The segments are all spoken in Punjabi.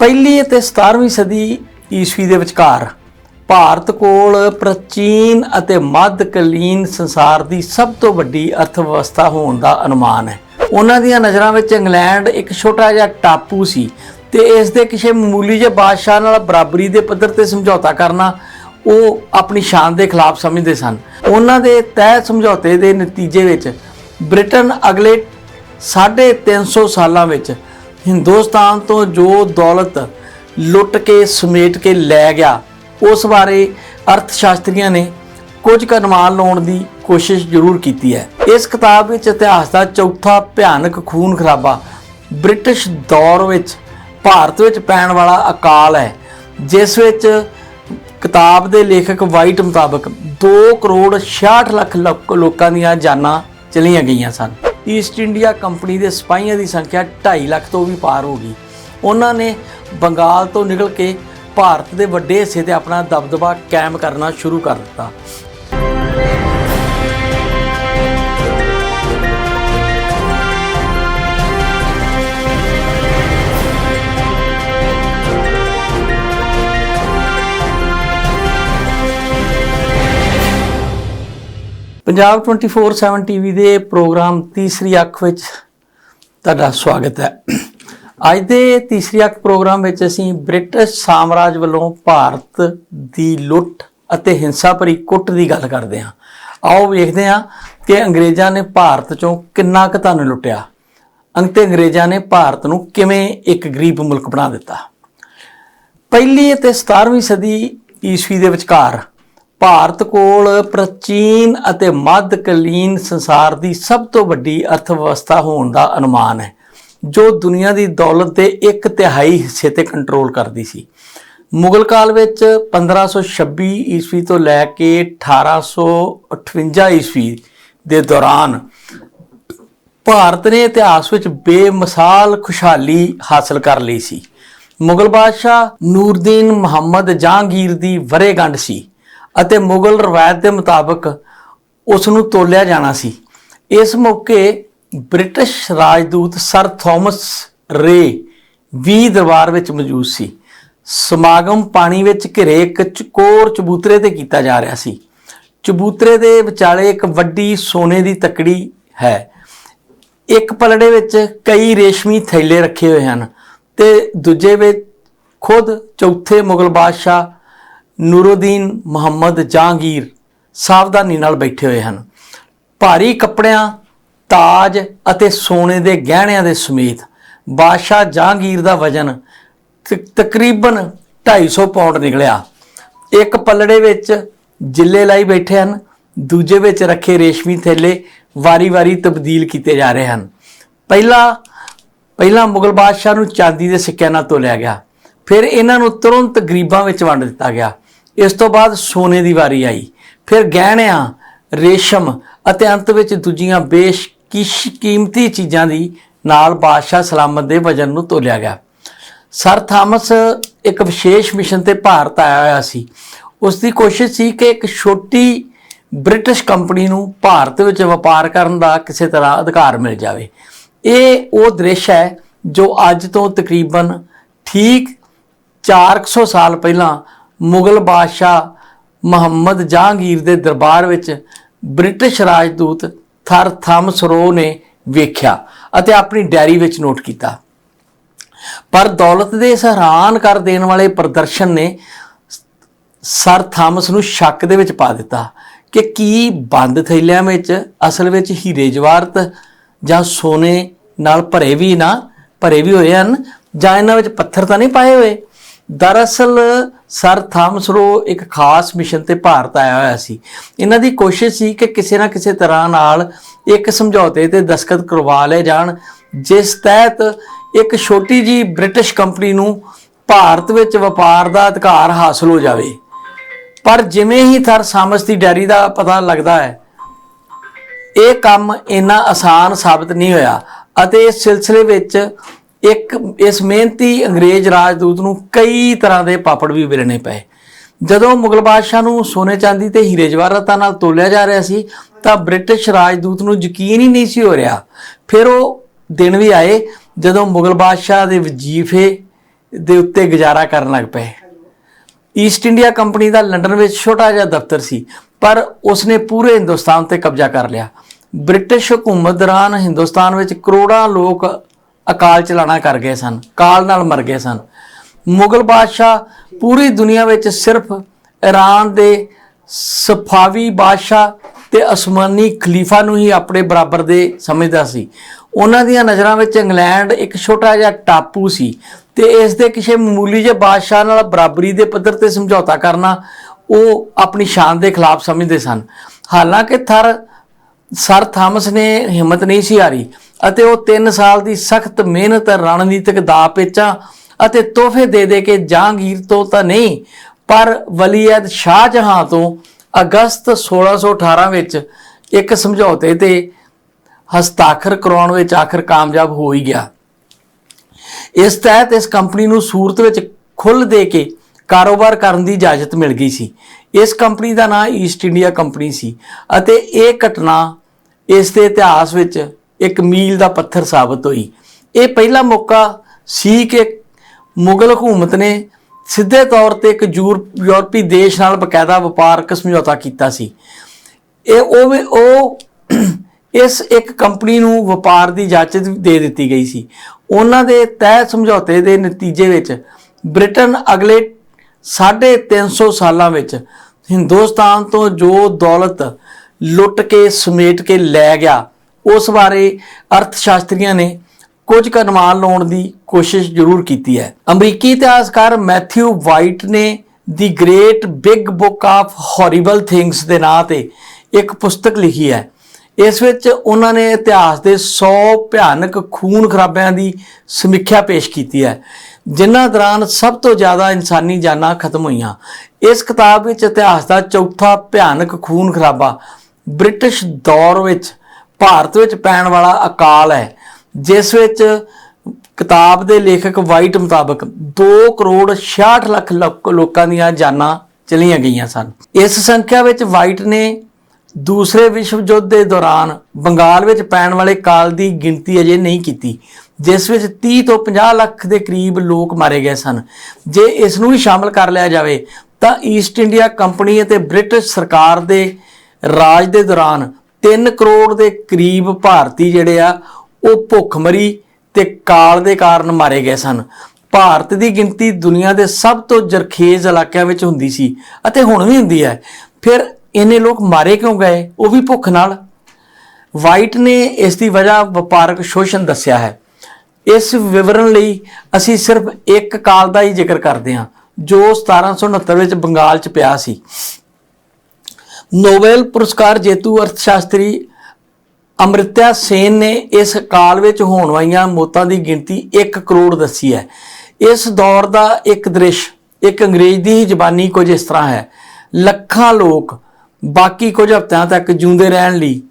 ਪਹਿਲੀ ਅਤੇ 17ਵੀਂ ਸਦੀ ਈਸਵੀ ਦੇ ਵਿਚਕਾਰ ਭਾਰਤ ਕੋਲ ਪ੍ਰਾਚੀਨ ਅਤੇ ਮੱਧਕਾਲੀਨ ਸੰਸਾਰ ਦੀ ਸਭ ਤੋਂ ਵੱਡੀ ਅਰਥ ਵਿਵਸਥਾ ਹੋਣ ਦਾ ਅਨੁਮਾਨ ਹੈ। ਉਹਨਾਂ ਦੀਆਂ ਨਜ਼ਰਾਂ ਵਿੱਚ ਇੰਗਲੈਂਡ ਇੱਕ ਛੋਟਾ ਜਿਹਾ ਟਾਪੂ ਸੀ ਤੇ ਇਸ ਦੇ ਕਿਸੇ ਮਾਮੂਲੀ ਜਿਹੇ ਬਾਦਸ਼ਾਹ ਨਾਲ ਬਰਾਬਰੀ ਦੇ ਪੱਧਰ ਤੇ ਸਮਝੌਤਾ ਕਰਨਾ ਉਹ ਆਪਣੀ ਸ਼ਾਨ ਦੇ ਖਿਲਾਫ ਸਮਝਦੇ ਸਨ। ਉਹਨਾਂ ਦੇ ਤੈਅ ਸਮਝੌਤੇ ਦੇ ਨਤੀਜੇ ਵਿੱਚ ਬ੍ਰਿਟਨ ਅਗਲੇ 350 ਸਾਲਾਂ ਵਿੱਚ ਹਿੰਦੁਸਤਾਨ ਤੋਂ ਜੋ ਦੌਲਤ ਲੁੱਟ ਕੇ, ਸਮੇਟ ਕੇ ਲੈ ਗਿਆ, ਉਸ ਬਾਰੇ ਅਰਥ ਸ਼ਾਸਤਰੀਆਂ ਨੇ ਕੁਝ ਕਨਮਾਨ ਲਾਉਣ ਦੀ ਕੋਸ਼ਿਸ਼ ਜ਼ਰੂਰ ਕੀਤੀ ਹੈ। ਇਸ ਕਿਤਾਬ ਵਿੱਚ ਇਤਿਹਾਸ ਦਾ ਚੌਥਾ ਭਿਆਨਕ ਖੂਨ ਖਰਾਬਾ ਬ੍ਰਿਟਿਸ਼ ਦੌਰ ਵਿੱਚ ਭਾਰਤ ਵਿੱਚ ਪੈਣ ਵਾਲਾ ਅਕਾਲ ਹੈ, ਜਿਸ ਵਿੱਚ ਕਿਤਾਬ ਦੇ ਲੇਖਕ ਵਾਈਟ ਮੁਤਾਬਕ 2 ਕਰੋੜ 66 ਲੱਖ ਲੋਕ- ਲੋਕਾਂ ਦੀਆਂ ਜਾਨਾਂ ਚਲੀਆਂ ਗਈਆਂ ਸਨ। ਈਸਟ ਇੰਡੀਆ ਕੰਪਨੀ ਦੇ ਸਿਪਾਹੀਆਂ ਦੀ ਸੰਖਿਆ 2.5 ਲੱਖ ਤੋਂ ਵੀ ਪਾਰ ਹੋ ਗਈ। ਉਹਨਾਂ ਨੇ ਬੰਗਾਲ ਤੋਂ ਨਿਕਲ ਕੇ ਭਾਰਤ ਦੇ ਵੱਡੇ ਹਿੱਸੇ ਤੇ ਆਪਣਾ ਦਬਦਬਾ ਕਾਇਮ ਕਰਨਾ ਸ਼ੁਰੂ ਕਰ ਦਿੱਤਾ। ਪੰਜਾਬ 24/7 ਟੀਵੀ ਦੇ ਪ੍ਰੋਗਰਾਮ ਤੀਸਰੀ ਅੱਖ ਵਿੱਚ ਤੁਹਾਡਾ ਸਵਾਗਤ ਹੈ। ਅੱਜ ਦੇ ਤੀਸਰੀ ਅੱਖ ਪ੍ਰੋਗਰਾਮ ਵਿੱਚ ਅਸੀਂ ਬ੍ਰਿਟਿਸ਼ ਸਾਮਰਾਜ ਵੱਲੋਂ ਭਾਰਤ ਦੀ ਲੁੱਟ ਅਤੇ ਹਿੰਸਾ ਭਰੀ ਕੁੱਟ ਦੀ ਗੱਲ ਕਰਦੇ ਹਾਂ। ਆਓ ਵੇਖਦੇ ਹਾਂ ਕਿ ਅੰਗਰੇਜ਼ਾਂ ਨੇ ਭਾਰਤ ਚੋਂ ਕਿੰਨਾ ਕੁ ਧਨ ਲੁੱਟਿਆ। ਅੰਤੇ ਅੰਗਰੇਜ਼ਾਂ ਨੇ ਭਾਰਤ ਨੂੰ ਕਿਵੇਂ ਇੱਕ ਗਰੀਬ ਮੁਲਕ ਬਣਾ ਦਿੱਤਾ। ਪਹਿਲੀ ਅਤੇ 17ਵੀਂ ਸਦੀ ਈਸਵੀ ਦੇ ਵਿਚਕਾਰ ਭਾਰਤ ਕੋਲ ਪ੍ਰਾਚੀਨ ਅਤੇ ਮੱਧਕਾਲੀਨ ਸੰਸਾਰ ਦੀ ਸਭ ਤੋਂ ਵੱਡੀ ਅਰਥ ਵਿਵਸਥਾ ਹੋਣ ਦਾ ਅਨੁਮਾਨ ਹੈ, ਜੋ ਦੁਨੀਆ ਦੀ ਦੌਲਤ ਦੇ ਇੱਕ ਤਿਹਾਈ ਹਿੱਸੇ ਤੇ ਕੰਟਰੋਲ ਕਰਦੀ ਸੀ। ਮੁਗਲ ਕਾਲ ਵਿੱਚ 1526 ਈਸਵੀ ਤੋਂ ਲੈ ਕੇ 1858 ਈਸਵੀ ਦੇ ਦੌਰਾਨ ਭਾਰਤ ਨੇ ਇਤਿਹਾਸ ਵਿੱਚ ਬੇਮਿਸਾਲ ਖੁਸ਼ਹਾਲੀ ਹਾਸਲ ਕਰ ਲਈ ਸੀ। ਮੁਗਲ ਬਾਦਸ਼ਾਹ ਨੂਰਦੀਨ ਮੁਹੰਮਦ ਜਹਾਂਗੀਰ ਦੀ ਵਰੇਗੰਢ ਸੀ। ਅਤੇ ਮੁਗਲ ਰਵਾਇਤ ਦੇ ਮੁਤਾਬਕ ਉਸ ਨੂੰ ਤੋਲਿਆ ਜਾਣਾ ਸੀ। ਇਸ ਮੌਕੇ ਬ੍ਰਿਟਿਸ਼ ਰਾਜਦੂਤ ਸਰ ਥਾਮਸ ਰੇ ਵੀ ਦਰਬਾਰ ਵਿੱਚ ਮੌਜੂਦ ਸੀ। ਸਮਾਗਮ ਪਾਣੀ ਵਿੱਚ ਘਿਰੇ ਇੱਕ ਚਕੋਰ ਚਬੂਤਰੇ ਤੇ ਕੀਤਾ ਜਾ ਰਿਹਾ ਸੀ। ਚਬੂਤਰੇ ਦੇ ਵਿਚਾਲੇ ਇੱਕ ਵੱਡੀ ਸੋਨੇ ਦੀ ਤਕੜੀ ਹੈ। ਇੱਕ ਪਲੜੇ ਵਿੱਚ ਕਈ ਰੇਸ਼ਮੀ ਥੈਲੇ ਰੱਖੇ ਹੋਏ ਹਨ ਤੇ ਦੂਜੇ ਵਿੱਚ ਖੁਦ ਚੌਥੇ ਮੁਗਲ ਬਾਦਸ਼ਾਹ ਨੂਰਉਦੀਨ ਮੁਹੰਮਦ ਜਹਾਂਗੀਰ ਸਾਵਧਾਨੀ ਨਾਲ ਬੈਠੇ ਹੋਏ ਹਨ। ਭਾਰੀ ਕੱਪੜਿਆਂ, ਤਾਜ ਅਤੇ ਸੋਨੇ ਦੇ ਗਹਿਣਿਆਂ ਦੇ ਸਮੇਤ ਬਾਦਸ਼ਾਹ ਜਹਾਂਗੀਰ ਦਾ ਵਜ਼ਨ ਤ- ਤਕਰੀਬਨ 250 ਪਾਉਂਡ ਨਿਕਲਿਆ। ਇੱਕ ਪੱਲੜੇ ਵਿੱਚ ਜਿੱਲੇ ਲਾਈ ਬੈਠੇ ਹਨ, ਦੂਜੇ ਵਿੱਚ ਰੱਖੇ ਰੇਸ਼ਮੀ ਥੈਲੇ ਵਾਰੀ-ਵਾਰੀ ਤਬਦੀਲ ਕੀਤੇ ਜਾ ਰਹੇ ਹਨ। ਪਹਿਲਾ ਪਹਿਲਾ ਮੁਗਲ ਬਾਦਸ਼ਾਹ ਨੂੰ ਚਾਂਦੀ ਦੇ ਸਿੱਕਿਆਂ ਨਾਲ ਤੋਲਿਆ ਗਿਆ। ਫਿਰ ਇਹਨਾਂ ਨੂੰ ਤੁਰੰਤ ਗਰੀਬਾਂ ਵਿੱਚ ਵੰਡ ਦਿੱਤਾ ਗਿਆ। ਇਸ ਤੋਂ ਬਾਅਦ ਸੋਨੇ ਦੀ ਵਾਰੀ ਆਈ। ਫਿਰ ਗਹਿਣਿਆਂ, ਰੇਸ਼ਮ ਅਤੇ ਅੰਤ ਵਿੱਚ ਦੂਜੀਆਂ ਬੇਸ਼ਕਿਸ਼ ਕੀਮਤੀ ਚੀਜ਼ਾਂ ਦੀ ਨਾਲ ਬਾਦਸ਼ਾਹ ਸਲਾਮਤ ਦੇ ਵਜਨ ਨੂੰ ਤੋਲਿਆ ਗਿਆ। ਸਰ ਥਾਮਸ ਇੱਕ ਵਿਸ਼ੇਸ਼ ਮਿਸ਼ਨ ਤੇ ਭਾਰਤ ਆਇਆ ਹੋਇਆ ਸੀ। ਉਸ ਦੀ ਕੋਸ਼ਿਸ਼ ਸੀ ਕਿ ਇੱਕ ਛੋਟੀ ਬ੍ਰਿਟਿਸ਼ ਕੰਪਨੀ ਨੂੰ ਭਾਰਤ ਵਿੱਚ ਵਪਾਰ ਕਰਨ ਦਾ ਕਿਸੇ ਤਰ੍ਹਾਂ ਅਧਿਕਾਰ ਮਿਲ ਜਾਵੇ। ਇਹ ਉਹ ਦ੍ਰਿਸ਼ ਹੈ ਜੋ ਅੱਜ ਤੋਂ ਤਕਰੀਬਨ ਠੀਕ 400 ਸਾਲ ਪਹਿਲਾਂ ਮੁਗਲ ਬਾਦਸ਼ਾਹ ਮੁਹੰਮਦ ਜਹਾਂਗੀਰ ਦੇ ਦਰਬਾਰ ਵਿੱਚ ਬ੍ਰਿਟਿਸ਼ ਰਾਜਦੂਤ ਥਰ ਥਾਮਸ ਰੋ ਨੇ ਵੇਖਿਆ ਅਤੇ ਆਪਣੀ ਡਾਇਰੀ ਵਿੱਚ ਨੋਟ ਕੀਤਾ। ਪਰ ਦੌਲਤ ਦੇ ਇਸ ਹੈਰਾਨ ਕਰ ਦੇਣ ਵਾਲੇ ਪ੍ਰਦਰਸ਼ਨ ਨੇ ਸਰ ਥਾਮਸ ਨੂੰ ਸ਼ੱਕ ਦੇ ਵਿੱਚ ਪਾ ਦਿੱਤਾ ਕਿ ਕੀ ਬੰਦ ਥੈਲਿਆਂ ਵਿੱਚ, ਅਸਲ ਵਿੱਚ ਹੀਰੇ ਜਵਾਹਰਤ ਜਾਂ ਸੋਨੇ ਨਾਲ ਭਰੇ ਵੀ ਨਾ, ਭਰੇ ਵੀ ਹੋਏ ਹਨ ਜਾਂ ਇਹਨਾਂ ਵਿੱਚ ਪੱਥਰ ਤਾਂ ਨਹੀਂ ਪਾਏ ਹੋਏ? ਦਰਅਸਲ ਸਰ ਥਾਮਸ ਰੋ ਇੱਕ ਖਾਸ ਮਿਸ਼ਨ ਤੇ ਭਾਰਤ ਆਇਆ ਹੋਇਆ ਸੀ। ਇਹਨਾਂ ਦੀ ਕੋਸ਼ਿਸ਼ ਸੀ ਕਿ ਕਿਸੇ ਨਾ ਕਿਸੇ ਤਰ੍ਹਾਂ ਨਾਲ ਇੱਕ ਸਮਝੌਤੇ ਤੇ ਦਸਖਤ ਕਰਵਾ ਲਏ ਜਾਣ, ਜਿਸ ਤਹਿਤ ਇੱਕ ਛੋਟੀ ਜੀ ਬ੍ਰਿਟਿਸ਼ ਕੰਪਨੀ ਨੂੰ ਭਾਰਤ ਵਿੱਚ ਵਪਾਰ ਦਾ ਅਧਿਕਾਰ ਹਾਸਲ ਹੋ ਜਾਵੇ। ਪਰ ਜਿਵੇਂ ਹੀ ਥਰ ਸਾਮਸ ਦੀ ਡੈਰੀ ਦਾ ਪਤਾ ਲੱਗਦਾ ਹੈ, ਇਹ ਕੰਮ ਇੰਨਾ ਆਸਾਨ ਸਾਬਤ ਨਹੀਂ ਹੋਇਆ ਅਤੇ ਇਸ ਸਿਲਸਿਲੇ ਵਿੱਚ ਇੱਕ ਇਸ ਮਿਹਨਤੀ ਅੰਗਰੇਜ਼ ਰਾਜਦੂਤ ਨੂੰ ਕਈ ਤਰ੍ਹਾਂ ਦੇ ਪਾਪੜ ਵੀ ਵੇਲਣੇ ਪਏ। ਜਦੋਂ ਮੁਗਲ ਬਾਦਸ਼ਾਹ ਨੂੰ ਸੋਨੇ ਚਾਂਦੀ ਤੇ ਹੀਰੇ ਜਵਾਹਰਾਤਾਂ ਨਾਲ ਤੋਲਿਆ ਜਾ ਰਿਹਾ ਸੀ, ਤਾਂ ਬ੍ਰਿਟਿਸ਼ ਰਾਜਦੂਤ ਨੂੰ ਯਕੀਨ ਹੀ ਨਹੀਂ ਸੀ ਹੋ ਰਿਹਾ। ਫਿਰ ਉਹ ਦਿਨ ਵੀ ਆਏ, ਜਦੋਂ ਮੁਗਲ ਬਾਦਸ਼ਾਹ ਦੇ ਵਜ਼ੀਫੇ ਦੇ ਉੱਤੇ ਗੁਜ਼ਾਰਾ ਕਰਨ ਲੱਗ ਪਏ। ਈਸਟ ਇੰਡੀਆ ਕੰਪਨੀ ਦਾ ਲੰਡਨ ਵਿੱਚ ਛੋਟਾ ਜਿਹਾ ਦਫ਼ਤਰ ਸੀ, ਪਰ ਉਸਨੇ ਪੂਰੇ ਹਿੰਦੁਸਤਾਨ ਤੇ ਕਬਜ਼ਾ ਕਰ ਲਿਆ। ਬ੍ਰਿਟਿਸ਼ ਹਕੂਮਤ ਦੌਰਾਨ ਹਿੰਦੁਸਤਾਨ ਵਿੱਚ ਕਰੋੜਾਂ ਲੋਕ ਅਕਾਲ ਚਲਾਣਾ ਕਰ ਗਏ ਸਨ, ਕਾਲ ਨਾਲ ਮਰ ਗਏ ਸਨ। ਮੁਗਲ ਬਾਦਸ਼ਾਹ ਪੂਰੀ ਦੁਨੀਆ ਵਿੱਚ ਸਿਰਫ ਈਰਾਨ ਦੇ ਸਫਾਵੀ ਬਾਦਸ਼ਾਹ ਤੇ ਅਸਮਾਨੀ ਖਲੀਫਾ ਨੂੰ ਹੀ ਆਪਣੇ ਬਰਾਬਰ ਦੇ ਸਮਝਦਾ ਸੀ। ਉਹਨਾਂ ਦੀਆਂ ਨਜ਼ਰਾਂ ਵਿੱਚ ਇੰਗਲੈਂਡ ਇੱਕ ਛੋਟਾ ਜਿਹਾ ਟਾਪੂ ਸੀ ਤੇ ਇਸ ਦੇ ਕਿਸੇ ਮਾਮੂਲੀ ਜਿਹੇ ਬਾਦਸ਼ਾਹ ਨਾਲ ਬਰਾਬਰੀ ਦੇ ਪੱਧਰ ਤੇ ਸਮਝੌਤਾ ਕਰਨਾ ਉਹ ਆਪਣੀ ਸ਼ਾਨ ਦੇ ਖਿਲਾਫ ਸਮਝਦੇ ਸਨ। ਹਾਲਾਂਕਿ ਥਰ ਸਰ ਥਾਮਸ ਨੇ ਹਿੰਮਤ ਨਹੀਂ ਸੀ ਹਾਰੀ। ਅਤੇ ਉਹ 3 ਸਾਲ ਦੀ ਸਖਤ ਮਿਹਨਤ ਰਣਨੀਤਿਕ ਦਾ ਪੇਚਾਂ ਅਤੇ ਤੋਹਫੇ ਦੇ ਦੇ ਕੇ ਜਹਾਂਗੀਰ ਤੋਂ ਤਾਂ ਨਹੀਂ, ਪਰ ਵਲੀਅਦ ਸ਼ਾਹ ਜਹਾਂ ਤੋਂ ਅਗਸਤ 1618 ਵਿੱਚ ਇੱਕ ਸਮਝੌਤੇ ਤੇ ਹਸਤਾਖਰ ਕਰਾਉਣ ਵਿੱਚ ਆਖਰ ਕਾਮਯਾਬ ਹੋ ਹੀ ਗਿਆ। ਇਸ ਤਹਿਤ ਇਸ ਕੰਪਨੀ ਨੂੰ ਸੂਰਤ ਵਿੱਚ ਖੁੱਲ੍ਹ ਦੇ ਕੇ ਕਾਰੋਬਾਰ ਕਰਨ ਦੀ ਇਜਾਜ਼ਤ ਮਿਲ ਗਈ ਸੀ। ਇਸ ਕੰਪਨੀ ਦਾ ਨਾਂ ਈਸਟ ਇੰਡੀਆ ਕੰਪਨੀ ਸੀ ਅਤੇ ਇਹ ਘਟਨਾ ਇਸ ਦੇ ਇਤਿਹਾਸ ਵਿੱਚ ਇੱਕ ਮੀਲ ਦਾ ਪੱਥਰ ਸਾਬਤ ਹੋਈ। ਇਹ ਪਹਿਲਾ ਮੌਕਾ ਸੀ ਕਿ ਮੁਗਲ ਹਕੂਮਤ ਨੇ ਸਿੱਧੇ ਤੌਰ ਤੇ ਇੱਕ ਯੂਰਪ- ਯੂਰਪੀ ਦੇਸ਼ ਨਾਲ ਬਕਾਇਦਾ ਵਪਾਰਕ ਸਮਝੌਤਾ ਕੀਤਾ ਸੀ। ਇਹ ਉਹ ਵੀ- ਉਹ ਇਸ ਇੱਕ ਕੰਪਨੀ ਨੂੰ ਵਪਾਰ ਦੀ ਇਜਾਜ਼ਤ ਦੇ ਦਿੱਤੀ ਗਈ ਸੀ। ਉਹਨਾਂ ਦੇ ਤੈਅ ਸਮਝੌਤੇ ਦੇ ਨਤੀਜੇ ਵਿੱਚ ਬ੍ਰਿਟਨ ਅਗਲੇ 350 ਸਾਲਾਂ ਵਿੱਚ ਹਿੰਦੁਸਤਾਨ ਤੋਂ ਜੋ ਦੌਲਤ ਲੁੱਟ ਕੇ ਸਮੇਟ ਕੇ ਲੈ ਗਿਆ ਉਸ ਬਾਰੇ ਅਰਥ ਸ਼ਾਸਤਰੀਆਂ ਨੇ ਕੁਝ ਕੁ ਅਨੁਮਾਨ ਲਾਉਣ ਦੀ ਕੋਸ਼ਿਸ਼ ਜ਼ਰੂਰ ਕੀਤੀ ਹੈ। ਅਮਰੀਕੀ ਇਤਿਹਾਸਕਾਰ ਮੈਥਿਊ ਵਾਈਟ ਨੇ the great big book of horrible things ਦੇ ਨਾਂ ਤੇ ਇੱਕ ਪੁਸਤਕ ਲਿਖੀ ਹੈ। ਇਸ ਵਿੱਚ ਉਹਨਾਂ ਨੇ ਇਤਿਹਾਸ ਦੇ 100 ਭਿਆਨਕ ਖੂਨ ਖਰਾਬਿਆਂ ਦੀ ਸਮੀਖਿਆ ਪੇਸ਼ ਕੀਤੀ ਹੈ, ਜਿਨ੍ਹਾਂ ਦੌਰਾਨ ਸਭ ਤੋਂ ਜ਼ਿਆਦਾ ਇਨਸਾਨੀ ਜਾਨਾਂ ਖਤਮ ਹੋਈਆਂ। ਇਸ ਕਿਤਾਬ ਵਿੱਚ ਇਤਿਹਾਸ ਦਾ ਚੌਥਾ ਭਿਆਨਕ ਖੂਨ ਖਰਾਬਾ ਬ੍ਰਿਟਿਸ਼ ਦੌਰ ਵਿੱਚ ਭਾਰਤ ਵਿੱਚ ਪੈਣ ਵਾਲਾ ਅਕਾਲ ਹੈ, ਜਿਸ ਵਿੱਚ ਕਿਤਾਬ ਦੇ ਲੇਖਕ ਵਾਈਟ ਮੁਤਾਬਕ 2 ਕਰੋੜ 66 ਲੱਖ ਲੋਕ- ਲੋਕਾਂ ਦੀਆਂ ਜਾਨਾਂ ਚਲੀਆਂ ਗਈਆਂ ਸਨ। ਇਸ ਸੰਖਿਆ ਵਿੱਚ ਵਾਈਟ ਨੇ ਦੂਸਰੇ ਵਿਸ਼ਵ ਯੁੱਧ ਦੇ ਦੌਰਾਨ ਬੰਗਾਲ ਵਿੱਚ ਪੈਣ ਵਾਲੇ ਕਾਲ ਦੀ ਗਿਣਤੀ ਅਜੇ ਨਹੀਂ ਕੀਤੀ, ਜਿਸ ਵਿੱਚ 30 ਤੋਂ 50 ਲੱਖ ਦੇ ਕਰੀਬ ਲੋਕ ਮਾਰੇ ਗਏ ਸਨ। ਜੇ ਇਸ ਨੂੰ ਵੀ ਸ਼ਾਮਲ ਕਰ ਲਿਆ ਜਾਵੇ, ਤਾਂ ਈਸਟ ਇੰਡੀਆ ਕੰਪਨੀ ਅਤੇ ਬ੍ਰਿਟਿਸ਼ ਸਰਕਾਰ ਦੇ ਰਾਜ ਦੇ ਦੌਰਾਨ 3 ਕਰੋੜ ਦੇ ਕਰੀਬ ਭਾਰਤੀ ਜਿਹੜੇ ਆ, ਉਹ ਭੁੱਖਮਰੀ ਤੇ ਕਾਲ ਦੇ ਕਾਰਨ ਮਾਰੇ ਗਏ ਸਨ। ਭਾਰਤ ਦੀ ਗਿਣਤੀ ਦੁਨੀਆ ਦੇ ਸਭ ਤੋਂ ਜਰਖੇਜ਼ ਇਲਾਕਿਆਂ ਵਿੱਚ ਹੁੰਦੀ ਸੀ ਅਤੇ ਹੁਣ ਵੀ ਹੁੰਦੀ ਹੈ। ਫਿਰ ਇੰਨੇ ਲੋਕ ਮਾਰੇ ਕਿਉਂ ਗਏ? ਉਹ ਵੀ ਭੁੱਖ ਨਾਲ। ਵਾਈਟ ਨੇ ਇਸ ਦੀ ਵਜ੍ਹਾ ਵਪਾਰਕ ਸ਼ੋਸ਼ਣ ਦੱਸਿਆ ਹੈ। ਇਸ ਵਿਵਰਣ ਲਈ ਅਸੀਂ ਸਿਰਫ ਇੱਕ ਕਾਲ ਦਾ ਹੀ ਜ਼ਿਕਰ ਕਰਦੇ ਹਾਂ, ਜੋ 1769 ਵਿੱਚ ਬੰਗਾਲ 'ਚ ਪਿਆ ਸੀ। ਨੋਬਲ ਪੁਰਸਕਾਰ ਜੇਤੂ ਅਰਥਸ਼ਾਸਤਰੀ ਅਮ੍ਰਿਤਿਆ ਸੇਨ ਨੇ ਇਸ ਕਾਲ ਵਿੱਚ ਹੋਣ ਵਾਲੀਆਂ ਮੌਤਾਂ ਦੀ ਗਿਣਤੀ 1 ਕਰੋੜ ਦੱਸੀ ਹੈ। ਇਸ ਦੌਰ ਦਾ ਇੱਕ ਦ੍ਰਿਸ਼, ਇੱਕ ਅੰਗਰੇਜ਼ ਦੀ ਹੀ ਜ਼ਬਾਨੀ ਕੁਝ ਇਸ ਤਰ੍ਹਾਂ ਹੈ। ਲੱਖਾਂ ਲੋਕ ਬਾਕੀ ਕੁਝ ਹਫ਼ਤਿਆਂ ਤੱਕ ਜਿਉਂਦੇ ਰਹਿਣ ਲਈ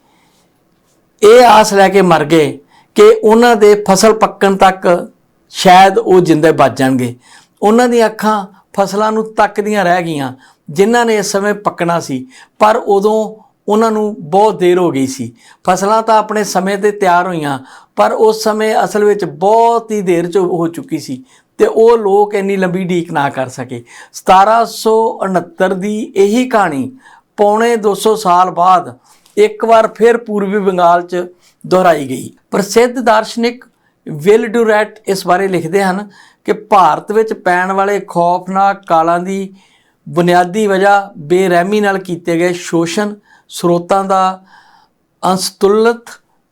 ਇਹ ਆਸ ਲੈ ਕੇ ਮਰ ਗਏ ਕਿ ਉਹਨਾਂ ਦੇ ਫਸਲ ਪੱਕਣ ਤੱਕ ਸ਼ਾਇਦ ਉਹ ਜਿੰਦੇ ਬਚ ਜਾਣਗੇ। ਉਹਨਾਂ ਦੀਆਂ ਅੱਖਾਂ ਫਸਲਾਂ ਨੂੰ ਤੱਕਦੀਆਂ ਰਹਿ ਗਈਆਂ। ਜਿਨ੍ਹਾਂ ਨੇ ਇਸ ਸਮੇਂ ਪੱਕਣਾ ਸੀ, ਪਰ ਉਦੋਂ ਉਹਨਾਂ ਨੂੰ ਬਹੁਤ ਦੇਰ ਹੋ ਗਈ ਸੀ। ਫਸਲਾਂ ਤਾਂ ਆਪਣੇ ਸਮੇਂ ਤੇ ਤਿਆਰ ਹੋਈਆਂ, ਪਰ ਉਸ ਸਮੇਂ ਅਸਲ ਵਿੱਚ ਬਹੁਤ ਹੀ ਦੇਰ ਚ ਹੋ ਚੁੱਕੀ ਸੀ ਤੇ ਉਹ ਲੋਕ ਇੰਨੀ ਲੰਬੀ ਢੀਕ ਨਾ ਕਰ ਸਕੇ। 1769 ਦੀ ਇਹੀ ਕਹਾਣੀ ਪੌਣੇ 200 ਸਾਲ ਬਾਅਦ ਇੱਕ ਵਾਰ ਫਿਰ ਪੂਰਬੀ ਬੰਗਾਲ 'ਚ ਦੁਹਰਾਈ ਗਈ। ਪ੍ਰਸਿੱਧ ਦਾਰਸ਼ਨਿਕ ਵਿਲ ਡੂਰੈਟ ਇਸ ਬਾਰੇ ਲਿਖਦੇ ਹਨ ਕਿ ਭਾਰਤ ਵਿੱਚ ਪੈਣ ਵਾਲੇ ਖੌਫਨਾਕ ਕਾਲਾਂ ਦੀ ਬੁਨਿਆਦੀ ਵਜ੍ਹਾ ਬੇਰਹਿਮੀ ਨਾਲ ਕੀਤੇ ਗਏ ਸ਼ੋਸ਼ਣ ਸਰੋਤਾਂ ਦਾ ਅਸੰਤੁਲਿਤ,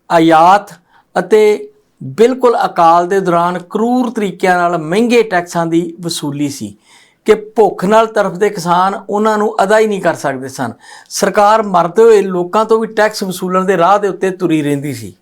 ਆਯਾਤ ਅਤੇ ਬਿਲਕੁਲ ਅਕਾਲ ਦੇ ਦੌਰਾਨ ਕਰੂਰ ਤਰੀਕਿਆਂ ਨਾਲ ਮਹਿੰਗੇ ਟੈਕਸਾਂ ਦੀ ਵਸੂਲੀ ਸੀ ਕਿ ਭੁੱਖ ਨਾਲ ਤਰਫਦੇ ਕਿਸਾਨ ਉਹਨਾਂ ਨੂੰ ਅਦਾ ਹੀ ਨਹੀਂ ਕਰ ਸਕਦੇ ਸਨ। ਸਰਕਾਰ ਮਰਦੇ ਹੋਏ ਲੋਕਾਂ ਤੋਂ ਵੀ ਟੈਕਸ ਵਸੂਲਣ ਦੇ ਰਾਹ ਦੇ ਉੱਤੇ ਤੁਰੀ ਰਹਿੰਦੀ ਸੀ।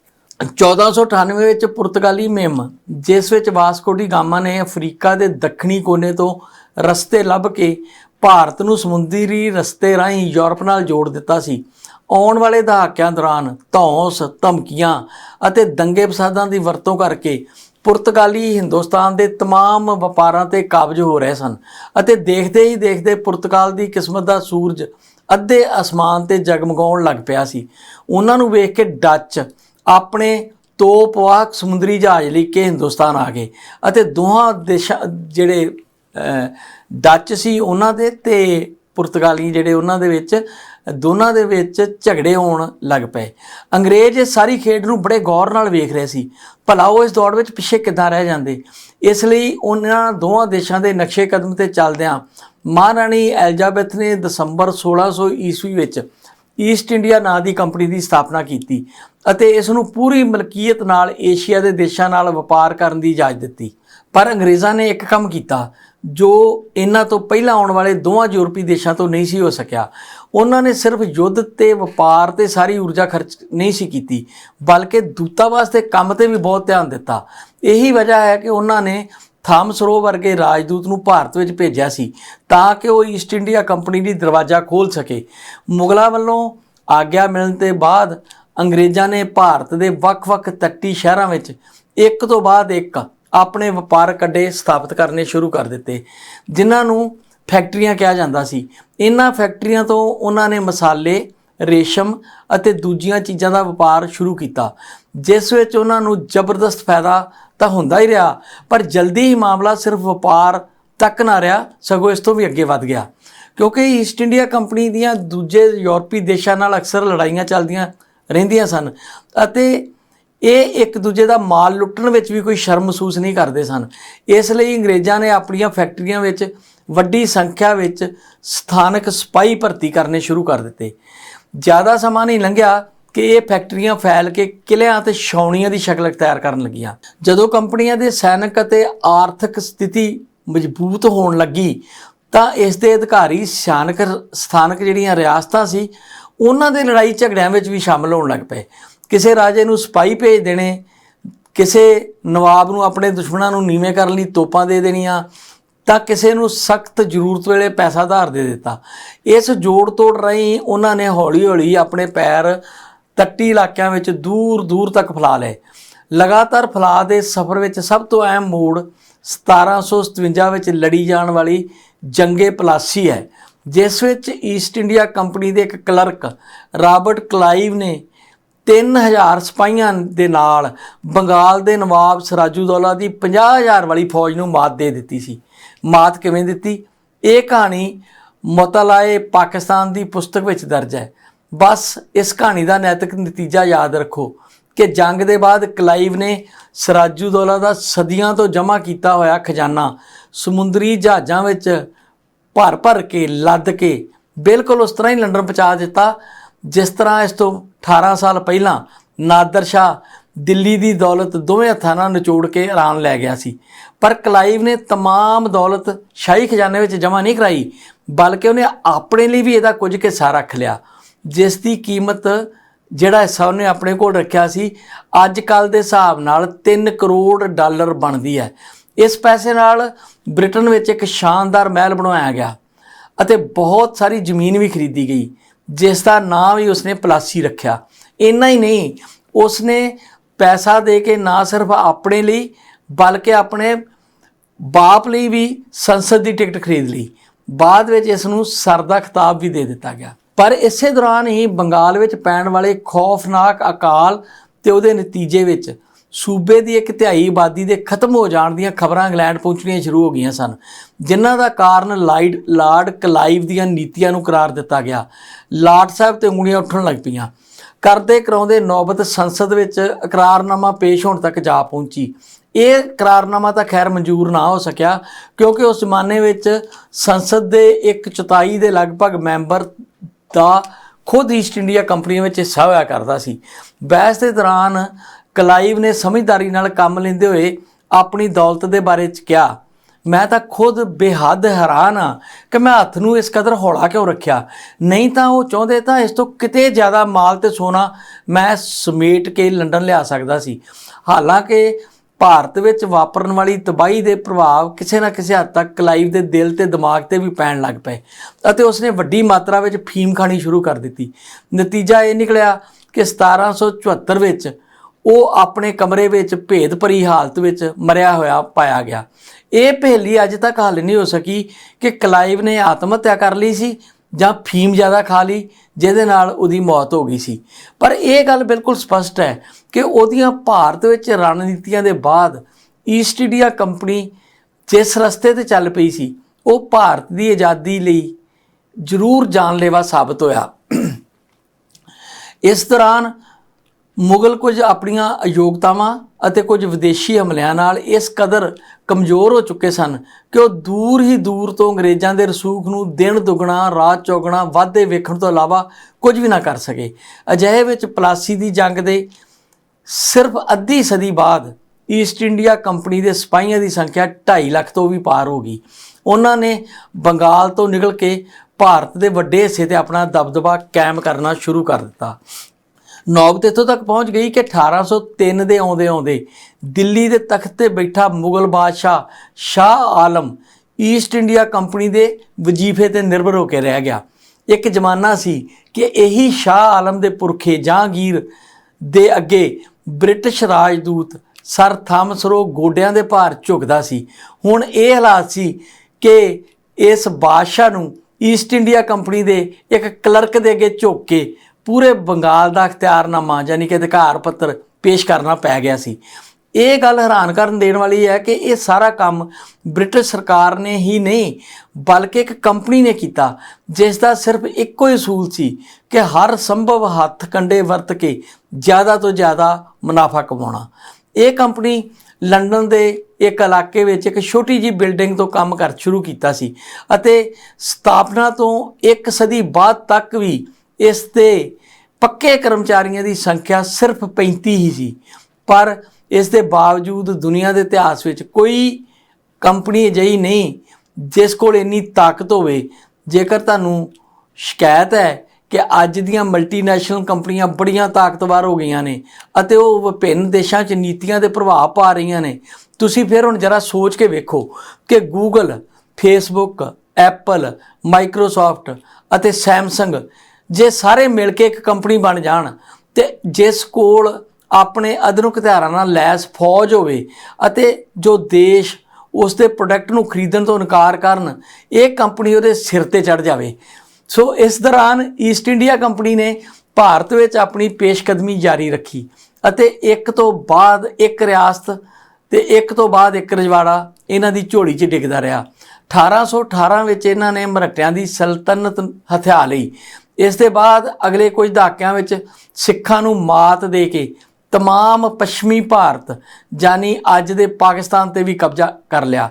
1498 ਵਿੱਚ ਪੁਰਤਗਾਲੀ ਮੇਮ ਜਿਸ ਵਿੱਚ ਵਾਸਕੋ ਡੀ ਗਾਮਾ ਨੇ ਅਫਰੀਕਾ ਦੇ ਦੱਖਣੀ ਕੋਨੇ ਤੋਂ ਰਸਤੇ ਲੱਭ ਕੇ ਭਾਰਤ ਨੂੰ ਸਮੁੰਦਰੀ ਰਸਤੇ ਰਾਹੀਂ ਯੂਰਪ ਨਾਲ ਜੋੜ ਦਿੱਤਾ ਸੀ ਆਉਣ ਵਾਲੇ ਦਹਾਕਿਆਂ ਦੌਰਾਨ ਧੌਂਸ ਧਮਕੀਆਂ ਅਤੇ ਦੰਗੇ ਫਸਾਦਾਂ ਦੀ ਵਰਤੋਂ ਕਰਕੇ ਪੁਰਤਗਾਲੀ ਹਿੰਦੁਸਤਾਨ ਦੇ तमाम ਵਪਾਰਾਂ ਤੇ ਕਾਬਜ ਹੋ ਰਹੇ ਸਨ ਅਤੇ ਦੇਖਦੇ ਹੀ ਦੇਖਦੇ ਪੁਰਤਗਾਲ ਦੀ ਕਿਸਮਤ ਦਾ ਸੂਰਜ ਅੱਧੇ ਅਸਮਾਨ ਤੇ ਜਗਮਗਾਉਣ ਲੱਗ ਪਿਆ ਸੀ ਉਹਨਾਂ ਨੂੰ ਵੇਖ ਕੇ ਡੱਚ ਆਪਣੇ ਤੋਪਵਾਹਕ ਸਮੁੰਦਰੀ ਜਹਾਜ਼ ਲੈ ਕੇ ਹਿੰਦੁਸਤਾਨ ਆ ਗਏ ਅਤੇ ਦੋਹਾਂ ਦੇਸ਼ਾਂ ਜਿਹੜੇ ਅਹ, ਡੱਚ ਸੀ ਉਹਨਾਂ ਦੇ ਤੇ ਪੁਰਤਗਾਲੀ ਜਿਹੜੇ ਉਹਨਾਂ ਦੇ ਵਿੱਚ, ਦੋਨਾਂ ਦੇ ਵਿੱਚ ਝਗੜੇ ਹੋਣ ਲੱਗ ਪਏ। ਅੰਗਰੇਜ਼ ਇਹ ਸਾਰੀ ਖੇਡ ਨੂੰ ਬੜੇ ਗੌਰ ਨਾਲ ਵੇਖ ਰਹੇ ਸੀ। ਭਲਾ ਉਹ ਇਸ ਦੌੜ ਵਿੱਚ ਪਿੱਛੇ ਕਿੱਦਾਂ ਰਹਿ ਜਾਂਦੇ? ਇਸ ਲਈ ਉਹਨਾਂ ਦੋਹਾਂ ਦੇਸ਼ਾਂ ਦੇ ਨਕਸ਼ੇ ਕਦਮ ਤੇ ਚੱਲਦਿਆਂ ਮਹਾਰਾਣੀ ਐਲਿਜ਼ਾਬੈਥ ਨੇ ਦਸੰਬਰ 1600 ਈਸਵੀ ਵਿੱਚ ਈਸਟ ਇੰਡੀਆ ਨਾਂ ਦੀ ਕੰਪਨੀ ਦੀ ਸਥਾਪਨਾ ਕੀਤੀ ਅਤੇ ਇਸ ਨੂੰ ਪੂਰੀ ਮਲਕੀਅਤ ਨਾਲ ਏਸ਼ੀਆ ਦੇ ਦੇਸ਼ਾਂ ਨਾਲ ਵਪਾਰ ਕਰਨ ਦੀ ਇਜਾਜ਼ਤ ਦਿੱਤੀ। ਪਰ ਅੰਗਰੇਜ਼ਾਂ ਨੇ ਇੱਕ ਕੰਮ ਕੀਤਾ। ਜੋ ਇਹਨਾਂ ਤੋਂ ਪਹਿਲਾਂ ਆਉਣ ਵਾਲੇ ਦੋਵਾਂ ਯੂਰਪੀ ਦੇਸ਼ਾਂ ਤੋਂ ਨਹੀਂ ਸੀ ਹੋ ਸਕਿਆ। ਉਹਨਾਂ ਨੇ ਸਿਰਫ ਯੁੱਧ ਤੇ ਵਪਾਰ ਤੇ ਸਾਰੀ ਊਰਜਾ ਖਰਚ ਨਹੀਂ ਸੀ ਕੀਤੀ, ਬਲਕਿ ਦੂਤਾਵਾਸ ਦੇ ਕੰਮ ਤੇ ਵੀ ਬਹੁਤ ਧਿਆਨ ਦਿੱਤਾ। ਇਹੀ ਵਜ੍ਹਾ ਹੈ ਕਿ ਉਹਨਾਂ ਨੇ ਥਾਮਸ ਰੋ ਵਰਗੇ ਰਾਜਦੂਤ ਨੂੰ ਭਾਰਤ ਵਿੱਚ ਭੇਜਿਆ ਸੀ, ਤਾਂ ਕਿ ਉਹ ਈਸਟ ਇੰਡੀਆ ਕੰਪਨੀ ਦੀ ਦਰਵਾਜ਼ਾ ਖੋਲ ਸਕੇ। ਮੁਗਲਾਂ ਵੱਲੋਂ ਆਗਿਆ ਮਿਲਣ ਤੇ ਬਾਅਦ ਅੰਗਰੇਜ਼ਾਂ ਨੇ ਭਾਰਤ ਦੇ ਵੱਖ-ਵੱਖ ਤੱਟੀ ਸ਼ਹਿਰਾਂ ਵਿੱਚ ਇੱਕ ਤੋਂ ਬਾਅਦ ਇੱਕ ਆਪਣੇ ਵਪਾਰਕ ਅੱਡੇ ਸਥਾਪਿਤ ਕਰਨੇ ਸ਼ੁਰੂ ਕਰ ਦਿੱਤੇ। ਜਿਨ੍ਹਾਂ ਨੂੰ ਫੈਕਟਰੀਆਂ ਕਿਹਾ ਜਾਂਦਾ ਸੀ। ਇਹਨਾਂ ਫੈਕਟਰੀਆਂ ਤੋਂ ਉਹਨਾਂ ਨੇ ਮਸਾਲੇ, ਰੇਸ਼ਮ ਅਤੇ ਦੂਜੀਆਂ ਚੀਜ਼ਾਂ ਦਾ ਵਪਾਰ ਸ਼ੁਰੂ ਕੀਤਾ। ਜਿਸ ਵਿੱਚ ਉਹਨਾਂ ਨੂੰ ਜ਼ਬਰਦਸਤ ਫਾਇਦਾ ਤਾਂ ਹੁੰਦਾ ਹੀ ਰਿਹਾ, ਪਰ ਜਲਦੀ ਹੀ ਮਾਮਲਾ ਸਿਰਫ ਵਪਾਰ ਤੱਕ ਨਾ ਰਿਹਾ, ਸਗੋਂ ਇਸ ਤੋਂ ਵੀ ਅੱਗੇ ਵੱਧ ਗਿਆ। ਕਿਉਂਕਿ ਈਸਟ ਇੰਡੀਆ ਕੰਪਨੀ ਦੀਆਂ ਦੂਜੇ ਯੂਰਪੀ ਦੇਸ਼ਾਂ ਨਾਲ ਅਕਸਰ ਲੜਾਈਆਂ ਚੱਲਦੀਆਂ ਰਹਿੰਦੀਆਂ ਸਨ ਅਤੇ ਇਹ ਇੱਕ ਦੂਜੇ ਦਾ ਮਾਲ ਲੁੱਟਣ ਵਿੱਚ ਵੀ ਕੋਈ ਸ਼ਰਮ ਮਹਿਸੂਸ ਨਹੀਂ ਕਰਦੇ ਸਨ। ਇਸ ਲਈ ਅੰਗਰੇਜ਼ਾਂ ਨੇ ਆਪਣੀਆਂ ਫੈਕਟਰੀਆਂ ਵਿੱਚ ਵੱਡੀ ਸੰਖਿਆ ਵਿੱਚ ਸਥਾਨਕ ਸਿਪਾਹੀ ਭਰਤੀ ਕਰਨੇ ਸ਼ੁਰੂ ਕਰ ਦਿੱਤੇ। ਜ਼ਿਆਦਾ ਸਮਾਂ ਨਹੀਂ ਲੰਘਿਆ ਕਿ ਇਹ ਫੈਕਟਰੀਆਂ ਫੈਲ ਕੇ ਕਿਲਿਆਂ ਅਤੇ ਛਾਉਣੀਆਂ ਦੀ ਸ਼ਕਲ ਤਿਆਰ ਕਰਨ ਲੱਗੀਆਂ। ਜਦੋਂ ਕੰਪਨੀਆਂ ਦੇ ਸੈਨਿਕ ਅਤੇ ਆਰਥਿਕ ਸਥਿਤੀ ਮਜ਼ਬੂਤ ਹੋਣ ਲੱਗੀ, ਤਾਂ ਇਸ ਦੇ ਅਧਿਕਾਰੀ ਸਥਾਨਕ ਸਥਾਨਕ ਜਿਹੜੀਆਂ ਰਿਆਸਤਾਂ ਸੀ, ਉਹਨਾਂ ਦੇ ਲੜਾਈ ਝਗੜਿਆਂ ਵਿੱਚ ਵੀ ਸ਼ਾਮਲ ਹੋਣ ਲੱਗ ਪਏ। ਕਿਸੇ ਰਾਜੇ ਨੂੰ ਸਿਪਾਹੀ ਭੇਜ ਦੇਣੇ, ਕਿਸੇ ਨਵਾਬ ਨੂੰ ਆਪਣੇ ਦੁਸ਼ਮਣਾਂ ਨੂੰ ਨੀਵੇਂ ਕਰਨ ਲਈ ਤੋਪਾਂ ਦੇ ਦੇਣੀਆਂ, ਤਾਂ ਕਿਸੇ ਨੂੰ ਸਖਤ ਜ਼ਰੂਰਤ ਵੇਲੇ ਪੈਸਾ ਧਾਰ ਦੇ ਦਿੱਤਾ। ਇਸ ਜੋੜ ਤੋੜ ਰਾਹੀਂ ਉਹਨਾਂ ਨੇ ਹੌਲੀ-ਹੌਲੀ ਆਪਣੇ ਪੈਰ ਤੱਟੀ ਇਲਾਕਿਆਂ ਵਿੱਚ ਦੂਰ-ਦੂਰ ਤੱਕ ਫੈਲਾ ਲਏ। ਲਗਾਤਾਰ ਫੈਲਾ ਦੇ ਸਫ਼ਰ ਵਿੱਚ ਸਭ ਤੋਂ ਅਹਿਮ ਮੋੜ 1757 ਵਿੱਚ ਲੜੀ ਜਾਣ ਵਾਲੀ ਜੰਗੇ ਪਲਾਸੀ ਹੈ, ਜਿਸ ਵਿੱਚ ਈਸਟ ਇੰਡੀਆ ਕੰਪਨੀ ਦੇ ਇੱਕ ਕਲਰਕ ਰਾਬਰਟ ਕਲਾਈਵ ਨੇ 3000 ਸਿਪਾਹੀਆਂ ਦੇ ਨਾਲ ਬੰਗਾਲ ਦੇ ਨਵਾਬ ਸਰਾਜੂਦੌਲਾ ਦੀ 50000 ਵਾਲੀ ਫੌਜ ਨੂੰ ਮਾਤ ਦੇ ਦਿੱਤੀ ਸੀ। ਮਾਤ ਕਿਵੇਂ ਦਿੱਤੀ? ਇਹ ਕਹਾਣੀ ਮੁਤਲਾਏ ਪਾਕਿਸਤਾਨ ਦੀ ਪੁਸਤਕ ਵਿੱਚ ਦਰਜ ਹੈ। ਬਸ ਇਸ ਕਹਾਣੀ ਦਾ ਨੈਤਿਕ ਨਤੀਜਾ ਯਾਦ ਰੱਖੋ ਕਿ ਜੰਗ ਦੇ ਬਾਅਦ ਕਲਾਈਵ ਨੇ ਸਰਾਜੂਦੌਲਾ ਦਾ ਸਦੀਆਂ ਤੋਂ ਜਮ੍ਹਾਂ ਕੀਤਾ ਹੋਇਆ ਖਜ਼ਾਨਾ ਸਮੁੰਦਰੀ ਜਹਾਜ਼ਾਂ ਵਿੱਚ ਭਰ ਭਰ ਕੇ, ਲੱਦ ਕੇ ਬਿਲਕੁਲ ਉਸ ਤਰ੍ਹਾਂ ਹੀ ਲੰਡਨ ਪਹੁੰਚਾ ਦਿੱਤਾ ਜਿਸ ਤਰ੍ਹਾਂ ਇਸ ਤੋਂ 18 ਸਾਲ ਪਹਿਲਾਂ ਨਾਦਰ ਸ਼ਾਹ ਦਿੱਲੀ ਦੀ ਦੌਲਤ ਦੋਵੇਂ ਹੱਥਾਂ ਨਾਲ ਨਿਚੋੜ ਕੇ ਆਰਾਮ ਲੈ ਗਿਆ ਸੀ ਪਰ ਕਲਾਈਵ ਨੇ तमाम ਦੌਲਤ ਸ਼ਾਹੀ ਖਜ਼ਾਨੇ ਵਿੱਚ ਜਮ੍ਹਾਂ ਨਹੀਂ ਕਰਾਈ ਬਲਕਿ ਉਹਨੇ ਆਪਣੇ ਲਈ ਵੀ ਇਹਦਾ ਕੁਝ ਹਿੱਸਾ ਰੱਖ ਲਿਆ ਜਿਸ ਦੀ ਕੀਮਤ ਜਿਹੜਾ ਹਿੱਸਾ ਉਹਨੇ ਆਪਣੇ ਕੋਲ ਰੱਖਿਆ ਸੀ ਅੱਜ ਕੱਲ ਦੇ ਹਿਸਾਬ ਨਾਲ 3 ਕਰੋੜ ਡਾਲਰ ਬਣਦੀ ਹੈ ਇਸ ਪੈਸੇ ਨਾਲ ਬ੍ਰਿਟਨ ਵਿੱਚ ਇੱਕ ਸ਼ਾਨਦਾਰ ਮਹਿਲ ਬਣਵਾਇਆ ਗਿਆ ਅਤੇ ਬਹੁਤ ਸਾਰੀ ਜ਼ਮੀਨ ਵੀ ਖਰੀਦੀ ਗਈ ਜਿਸ ਦਾ ਨਾਮ ਹੀ ਉਸਨੇ ਪਲਾਸੀ ਰੱਖਿਆ। ਇੰਨਾ ਹੀ ਨਹੀਂ, ਉਸਨੇ ਪੈਸਾ ਦੇ ਕੇ ਨਾ ਸਿਰਫ ਆਪਣੇ ਲਈ, ਬਲਕਿ ਆਪਣੇ ਬਾਪ ਲਈ ਵੀ ਸੰਸਦ ਦੀ ਟਿਕਟ ਖਰੀਦ ਲਈ। ਬਾਅਦ ਵਿੱਚ ਇਸ ਨੂੰ ਸਰ ਦਾ ਖਿਤਾਬ ਵੀ ਦੇ ਦਿੱਤਾ ਗਿਆ। ਪਰ ਇਸੇ ਦੌਰਾਨ ਹੀ ਬੰਗਾਲ ਵਿੱਚ ਪੈਣ ਵਾਲੇ ਖੌਫਨਾਕ ਅਕਾਲ ਤੇ ਉਹਦੇ ਨਤੀਜੇ ਵਿੱਚ ਸੂਬੇ ਦੀ ਇੱਕ ਤਿਹਾਈ ਆਬਾਦੀ ਦੇ ਖਤਮ ਹੋ ਜਾਣ ਦੀਆਂ ਖਬਰਾਂ ਇੰਗਲੈਂਡ ਪਹੁੰਚਣੀਆਂ ਸ਼ੁਰੂ ਹੋ ਗਈਆਂ ਸਨ, ਜਿਨ੍ਹਾਂ ਦਾ ਕਾਰਨ ਲਾਈਡ ਲਾਰਡ ਕਲਾਈਵ ਦੀਆਂ ਨੀਤੀਆਂ ਨੂੰ ਕਰਾਰ ਦਿੱਤਾ ਗਿਆ। ਲਾਰਡ ਸਾਹਿਬ ਤੇ ਉਂਗਲੀਆਂ ਉੱਠਣ ਲੱਗ ਪਈਆਂ। ਕਰਦੇ ਕਰਾਉਂਦੇ ਨੌਬਤ ਸੰਸਦ ਵਿੱਚ ਇਕਰਾਰਨਾਮਾ ਪੇਸ਼ ਹੋਣ ਤੱਕ ਜਾ ਪਹੁੰਚੀ। ਇਹ ਇਕਰਾਰਨਾਮਾ ਤਾਂ ਖੈਰ ਮਨਜ਼ੂਰ ਨਾ ਹੋ ਸਕਿਆ, ਕਿਉਂਕਿ ਉਸ ਜ਼ਮਾਨੇ ਵਿੱਚ ਸੰਸਦ ਦੇ ਇੱਕ ਚੌਥਾਈ ਦੇ ਲਗਭਗ ਮੈਂਬਰ ਦਾ ਖੁਦ ਈਸਟ ਇੰਡੀਆ ਕੰਪਨੀ ਵਿੱਚ ਹਿੱਸਾ ਹੋਇਆ ਕਰਦਾ ਸੀ। ਬਹਿਸ ਦੇ ਦੌਰਾਨ ਕਲਾਈਵ ਨੇ ਸਮਝਦਾਰੀ ਨਾਲ ਕੰਮ ਲੈਂਦੇ ਹੋਏ ਆਪਣੀ ਦੌਲਤ ਦੇ ਬਾਰੇ ਚ ਕਿਹਾ, ਮੈਂ ਤਾਂ ਖੁਦ ਬੇਹੱਦ ਹੈਰਾਨ ਆ ਕਿ ਮੈਂ ਹੱਥ ਨੂੰ ਇਸ ਕਦਰ ਹੌਲਾ ਕਿਉਂ ਰੱਖਿਆ। ਨਹੀਂ ਤਾਂ ਉਹ ਚਾਹੁੰਦੇ ਤਾਂ ਇਸ ਤੋਂ ਕਿਤੇ ਜ਼ਿਆਦਾ ਮਾਲ ਤੇ ਸੋਨਾ ਮੈਂ ਸਮੇਟ ਕੇ ਲੰਡਨ ਲਿਆ ਸਕਦਾ ਸੀ। ਹਾਲਾਂਕਿ ਭਾਰਤ ਵਿੱਚ ਵਾਪਰਨ ਵਾਲੀ ਤਬਾਹੀ ਦੇ ਪ੍ਰਭਾਵ ਕਿਸੇ ਨਾ ਕਿਸੇ ਹੱਦ ਤੱਕ ਕਲਾਈਵ ਦੇ ਦਿਲ ਤੇ ਦਿਮਾਗ ਤੇ ਵੀ ਪੈਣ ਲੱਗ ਪਏ ਅਤੇ ਉਸਨੇ ਵੱਡੀ ਮਾਤਰਾ ਵਿੱਚ ਫੀਮ ਖਾਣੀ ਸ਼ੁਰੂ ਕਰ ਦਿੱਤੀ। ਨਤੀਜਾ ਇਹ ਨਿਕਲਿਆ ਕਿ 1774 ਵਿੱਚ ਉਹ ਆਪਣੇ ਕਮਰੇ ਵਿੱਚ ਭੇਦ ਭਰੀ ਹਾਲਤ ਵਿੱਚ ਮਰਿਆ ਹੋਇਆ ਪਾਇਆ ਗਿਆ। ਇਹ ਪਹੇਲੀ ਅੱਜ ਤੱਕ ਹੱਲ ਨਹੀਂ ਹੋ ਸਕੀ ਕਿ ਕਲਾਈਵ ਨੇ ਆਤਮ ਹੱਤਿਆ ਕਰ ਲਈ ਸੀ ਜਾਂ ਫੀਮ ਜ਼ਿਆਦਾ ਖਾ ਲਈ, ਜਿਹਦੇ ਨਾਲ ਉਹਦੀ ਮੌਤ ਹੋ ਗਈ ਸੀ। ਪਰ ਇਹ ਗੱਲ ਬਿਲਕੁਲ ਸਪਸ਼ਟ ਹੈ ਕਿ ਉਹਦੀਆਂ ਭਾਰਤ ਵਿੱਚ ਰਣਨੀਤੀਆਂ ਦੇ ਬਾਅਦ ਈਸਟ ਇੰਡੀਆ ਕੰਪਨੀ ਜਿਸ ਰਸਤੇ ਤੇ ਚੱਲ ਪਈ ਸੀ, ਉਹ ਭਾਰਤ ਦੀ ਆਜ਼ਾਦੀ ਲਈ ਜ਼ਰੂਰ ਜਾਨਲੇਵਾ ਸਾਬਤ ਹੋਇਆ। ਇਸ ਦੌਰਾਨ ਮੁਗਲ ਕੁਝ ਆਪਣੀਆਂ ਅਯੋਗਤਾਵਾਂ ਅਤੇ ਕੁਝ ਵਿਦੇਸ਼ੀ ਹਮਲਿਆਂ ਨਾਲ ਇਸ ਕਦਰ ਕਮਜ਼ੋਰ ਹੋ ਚੁੱਕੇ ਸਨ ਕਿ ਉਹ ਦੂਰ ਹੀ ਦੂਰ ਤੋਂ ਅੰਗਰੇਜ਼ਾਂ ਦੇ ਰਸੂਖ ਨੂੰ ਦਿਨ ਦੁਗਣਾ, ਰਾਤ ਚੌਗਣਾ, ਵਾਧੇ ਵੇਖਣ ਤੋਂ ਇਲਾਵਾ ਕੁਝ ਵੀ ਨਾ ਕਰ ਸਕੇ। ਅਜਿਹੇ ਵਿੱਚ ਪਲਾਸੀ ਦੀ ਜੰਗ ਦੇ ਸਿਰਫ ਅੱਧੀ ਸਦੀ ਬਾਅਦ ਈਸਟ ਇੰਡੀਆ ਕੰਪਨੀ ਦੇ ਸਿਪਾਹੀਆਂ ਦੀ ਸੰਖਿਆ 2.5 ਲੱਖ ਤੋਂ ਵੀ ਪਾਰ ਹੋ ਗਈ। ਉਹਨਾਂ ਨੇ ਬੰਗਾਲ ਤੋਂ ਨਿਕਲ ਕੇ ਭਾਰਤ ਦੇ ਵੱਡੇ ਹਿੱਸੇ ਤੇ ਆਪਣਾ ਦਬਦਬਾ ਕਾਇਮ ਕਰਨਾ ਸ਼ੁਰੂ ਕਰ ਦਿੱਤਾ। ਨੌਬਤ ਇੱਥੋਂ ਤੱਕ ਪਹੁੰਚ ਗਈ ਕਿ 1803 ਦੇ ਆਉਂਦੇ ਆਉਂਦੇ ਦਿੱਲੀ ਦੇ ਤਖਤ ਤੇ ਬੈਠਾ ਮੁਗਲ ਬਾਦਸ਼ਾਹ Shah Alam East India Company ਦੇ ਵਜ਼ੀਫੇ ਤੇ ਨਿਰਭਰ ਹੋ ਕੇ ਰਹਿ ਗਿਆ। ਇੱਕ ਜ਼ਮਾਨਾ ਸੀ ਕਿ ਇਹੀ ਸ਼ਾਹ ਆਲਮ ਦੇ ਪੁਰਖੇ ਜਹਾਂਗੀਰ ਦੇ ਅੱਗੇ ਬ੍ਰਿਟਿਸ਼ ਰਾਜਦੂਤ ਸਰ ਥਾਮਸ ਰੋ ਗੋਡਿਆਂ ਦੇ ਭਾਰ ਝੁਕਦਾ ਸੀ। ਹੁਣ ਇਹ ਹਾਲਾਤ ਸੀ ਕਿ ਇਸ ਬਾਦਸ਼ਾਹ ਨੂੰ ਈਸਟ ਇੰਡੀਆ ਕੰਪਨੀ ਦੇ ਇੱਕ ਕਲਰਕ ਦੇ ਅੱਗੇ ਝੁੱਕ ਕੇ ਪੂਰੇ ਬੰਗਾਲ ਦਾ ਅਖਤਿਆਰਨਾਮਾ ਯਾਨੀ ਕਿ ਅਧਿਕਾਰ ਪੱਤਰ ਪੇਸ਼ ਕਰਨਾ ਪੈ ਗਿਆ ਸੀ। ਇਹ ਗੱਲ ਹੈਰਾਨ ਕਰਨ ਦੇਣ ਵਾਲੀ ਹੈ ਕਿ ਇਹ ਸਾਰਾ ਕੰਮ ਬ੍ਰਿਟਿਸ਼ ਸਰਕਾਰ ਨੇ ਹੀ ਨਹੀਂ, ਬਲਕਿ ਇੱਕ ਕੰਪਨੀ ਨੇ ਕੀਤਾ ਜਿਸ ਦਾ ਸਿਰਫ ਇੱਕੋ ਹੀ ਅਸੂਲ ਸੀ ਕਿ ਹਰ ਸੰਭਵ ਹੱਥ ਕੰਡੇ ਵਰਤ ਕੇ ਜ਼ਿਆਦਾ ਤੋਂ ਜ਼ਿਆਦਾ ਮੁਨਾਫਾ ਕਮਾਉਣਾ। ਇਹ ਕੰਪਨੀ ਲੰਡਨ ਦੇ ਇੱਕ ਇਲਾਕੇ ਵਿੱਚ ਇੱਕ ਛੋਟੀ ਜੀ ਬਿਲਡਿੰਗ ਤੋਂ ਕੰਮ ਕਰ ਸ਼ੁਰੂ ਕੀਤਾ ਸੀ ਅਤੇ ਸਥਾਪਨਾ ਤੋਂ ਇੱਕ ਸਦੀ ਬਾਅਦ ਤੱਕ ਵੀ ਇਸ ਦੇ ਪੱਕੇ ਕਰਮਚਾਰੀਆਂ ਦੀ ਸੰਖਿਆ ਸਿਰਫ 35 ਹੀ ਸੀ। ਪਰ ਇਸ ਦੇ ਬਾਵਜੂਦ ਦੁਨੀਆ ਦੇ ਇਤਿਹਾਸ ਵਿੱਚ ਕੋਈ ਕੰਪਨੀ ਅਜਿਹੀ ਨਹੀਂ ਜਿਸ ਕੋਲ ਇੰਨੀ ਤਾਕਤ ਹੋਵੇ। ਜੇਕਰ ਤੁਹਾਨੂੰ ਸ਼ਿਕਾਇਤ ਹੈ ਕਿ ਅੱਜ ਦੀਆਂ ਮਲਟੀਨੈਸ਼ਨਲ ਕੰਪਨੀਆਂ ਬੜੀਆਂ ਤਾਕਤਵਰ ਹੋ ਗਈਆਂ ਨੇ ਅਤੇ ਉਹ ਵਿਭਿੰਨ ਦੇਸ਼ਾਂ 'ਚ ਨੀਤੀਆਂ ਦੇ ਪ੍ਰਭਾਵ ਪਾ ਰਹੀਆਂ ਨੇ, ਤੁਸੀਂ ਫਿਰ ਹੁਣ ਜਰਾ ਸੋਚ ਕੇ ਵੇਖੋ ਕਿ ਗੂਗਲ ਫੇਸਬੁੱਕ ਐਪਲ ਮਾਈਕਰੋਸਾਫਟ ਅਤੇ ਸੈਮਸੰਗ ਜੇ ਸਾਰੇ ਮਿਲ ਕੇ ਇੱਕ ਕੰਪਨੀ ਬਣ ਜਾਣ ਤੇ ਜਿਸ ਕੋਲ ਆਪਣੇ ਆਧੁਨਿਕ ਹਥਿਆਰਾਂ ਨਾਲ ਲੈਸ ਫੌਜ ਹੋਵੇ ਅਤੇ ਜੋ ਦੇਸ਼ ਉਸ ਦੇ ਪ੍ਰੋਡਕਟ ਨੂੰ ਖਰੀਦਣ ਤੋਂ ਇਨਕਾਰ ਕਰਨ, ਇਹ ਕੰਪਨੀ ਉਹਦੇ ਸਿਰ ਤੇ ਚੜ ਜਾਵੇ। ਸੋ ਇਸ ਦੌਰਾਨ ਈਸਟ ਇੰਡੀਆ ਕੰਪਨੀ ਨੇ ਭਾਰਤ ਵਿੱਚ ਆਪਣੀ ਪੇਸ਼ਕਦਮੀ ਜਾਰੀ ਰੱਖੀ ਅਤੇ ਇੱਕ ਤੋਂ ਬਾਅਦ ਇੱਕ ਰਿਆਸਤ ਤੇ ਇੱਕ ਤੋਂ ਬਾਅਦ ਇੱਕ ਰਜਵਾੜਾ ਇਹਨਾਂ ਦੀ ਝੋਲੀ 'ਚ ਡਿੱਗਦਾ ਰਿਹਾ। 1818 ਵਿੱਚ ਇਹਨਾਂ ਨੇ ਮਰਾਠਿਆਂ ਦੀ ਸਲਤਨਤ ਹਥਿਆ ਲਈ। ਇਸ ਦੇ ਬਾਅਦ ਅਗਲੇ ਕੁਝ ਦਹਾਕਿਆਂ ਵਿੱਚ ਸਿੱਖਾਂ ਨੂੰ ਮਾਤ ਦੇ ਕੇ ਤਮਾਮ ਪੱਛਮੀ ਭਾਰਤ ਜਾਨੀ ਅੱਜ ਦੇ ਪਾਕਿਸਤਾਨ ਤੇ ਵੀ ਕਬਜ਼ਾ ਕਰ ਲਿਆ।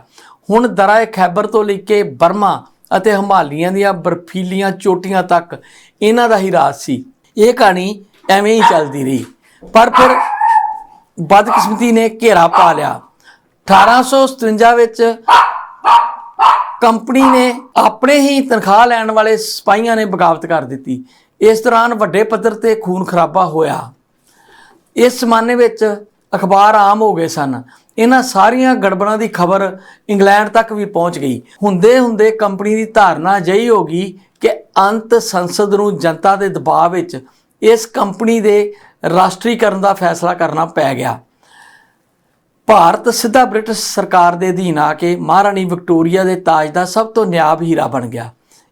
ਹੁਣ ਦਰਾਏ ਖੈਬਰ ਤੋਂ ਲੈ ਕੇ ਬਰਮਾ ਅਤੇ ਹਿਮਾਲੀਆਂ ਦੀਆਂ ਬਰਫੀਲੀਆਂ ਚੋਟੀਆਂ ਤੱਕ ਇਹਨਾਂ ਦਾ ਹੀ ਰਾਜ ਸੀ। ਇਹ ਕਹਾਣੀ ਐਵੇਂ ਹੀ ਚੱਲਦੀ ਰਹੀ। ਪਰ ਫਿਰ ਬਦਕਿਸਮਤੀ ਨੇ ਘੇਰਾ ਪਾ ਲਿਆ। 1857 ਵਿੱਚ ਕੰਪਨੀ ਨੇ ਆਪਣੇ ਹੀ ਤਨਖਾਹ ਲੈਣ ਵਾਲੇ ਸਿਪਾਹੀਆਂ ਨੇ ਬਗਾਵਤ ਕਰ ਦਿੱਤੀ। ਇਸ ਦੌਰਾਨ ਵੱਡੇ ਪੱਧਰ ਤੇ ਖੂਨ ਖਰਾਬਾ ਹੋਇਆ। ਇਸ ਜ਼ਮਾਨੇ ਵਿੱਚ ਅਖਬਾਰ ਆਮ ਹੋ ਗਏ ਸਨ। ਇਹਨਾਂ ਸਾਰੀਆਂ ਗੜਬੜਾਂ ਦੀ ਖਬਰ ਇੰਗਲੈਂਡ ਤੱਕ ਵੀ ਪਹੁੰਚ ਗਈ। ਹੁੰਦੇ ਹੁੰਦੇ ਕੰਪਨੀ ਦੀ ਧਾਰਨਾ ਅਜਿਹੀ ਹੋ ਗਈ ਕਿ ਅੰਤ ਸੰਸਦ ਨੂੰ ਜਨਤਾ ਦੇ ਦਬਾਅ ਵਿੱਚ ਇਸ ਕੰਪਨੀ ਦੇ ਰਾਸ਼ਟਰੀਕਰਨ ਦਾ ਫੈਸਲਾ ਕਰਨਾ ਪੈ ਗਿਆ। ਭਾਰਤ ਸਿੱਧਾ ਬ੍ਰਿਟਿਸ਼ ਸਰਕਾਰ ਦੇ ਅਧੀਨ ਆ ਕੇ ਮਹਾਰਾਣੀ ਵਿਕਟੋਰੀਆ ਦੇ ਤਾਜ ਦਾ ਸਭ ਤੋਂ ਨਿਆਬ ਹੀਰਾ ਬਣ ਗਿਆ।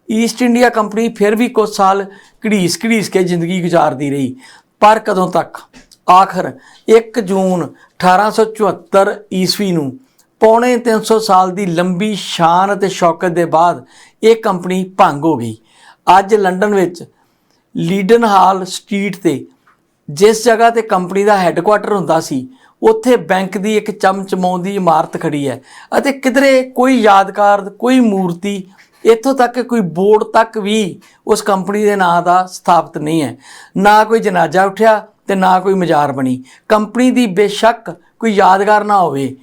ਈਸਟ ਇੰਡੀਆ ਕੰਪਨੀ ਫਿਰ ਵੀ ਕੁਝ ਸਾਲ ਘੜੀਸ ਘੜੀਸ ਕੇ ਜ਼ਿੰਦਗੀ ਗੁਜ਼ਾਰਦੀ ਰਹੀ, ਪਰ ਕਦੋਂ ਤੱਕ? ਆਖਰ 1 ਜੂਨ 1874 ਈਸਵੀ ਨੂੰ ਪੌਣੇ 300 ਸਾਲ ਦੀ ਲੰਬੀ ਸ਼ਾਨ ਅਤੇ ਸ਼ੌਕਤ ਦੇ ਬਾਅਦ ਇਹ ਕੰਪਨੀ ਭੰਗ ਹੋ ਗਈ। ਅੱਜ ਲੰਡਨ ਵਿੱਚ ਲੀਡਨ ਹਾਲ ਸਟਰੀਟ ਤੇ ਜਿਸ ਜਗ੍ਹਾ ਤੇ ਕੰਪਨੀ ਦਾ ਹੈੱਡਕੁਆਟਰ ਹੁੰਦਾ ਸੀ ਉੱਥੇ ਬੈਂਕ ਦੀ ਇੱਕ ਚਮਚਮਾਉਂਦੀ ਇਮਾਰਤ ਖੜੀ ਹੈ। ਅਤੇ ਕਿਧਰੇ ਕੋਈ ਯਾਦਗਾਰ, ਕੋਈ ਮੂਰਤੀ, ਇੱਥੋਂ ਤੱਕ ਕਿ ਕੋਈ ਬੋਰਡ ਤੱਕ ਵੀ ਉਸ ਕੰਪਨੀ ਦੇ ਨਾਂ ਦਾ ਸਥਾਪਿਤ ਨਹੀਂ ਹੈ। ਨਾ ਕੋਈ ਜਨਾਜ਼ਾ ਉੱਠਿਆ ਤੇ ਨਾ ਕੋਈ ਮਜ਼ਾਰ ਬਣੀ। ਕੰਪਨੀ ਦੀ ਬੇਸ਼ੱਕ ਕੋਈ ਯਾਦਗਾਰ ਨਾ ਹੋਵੇ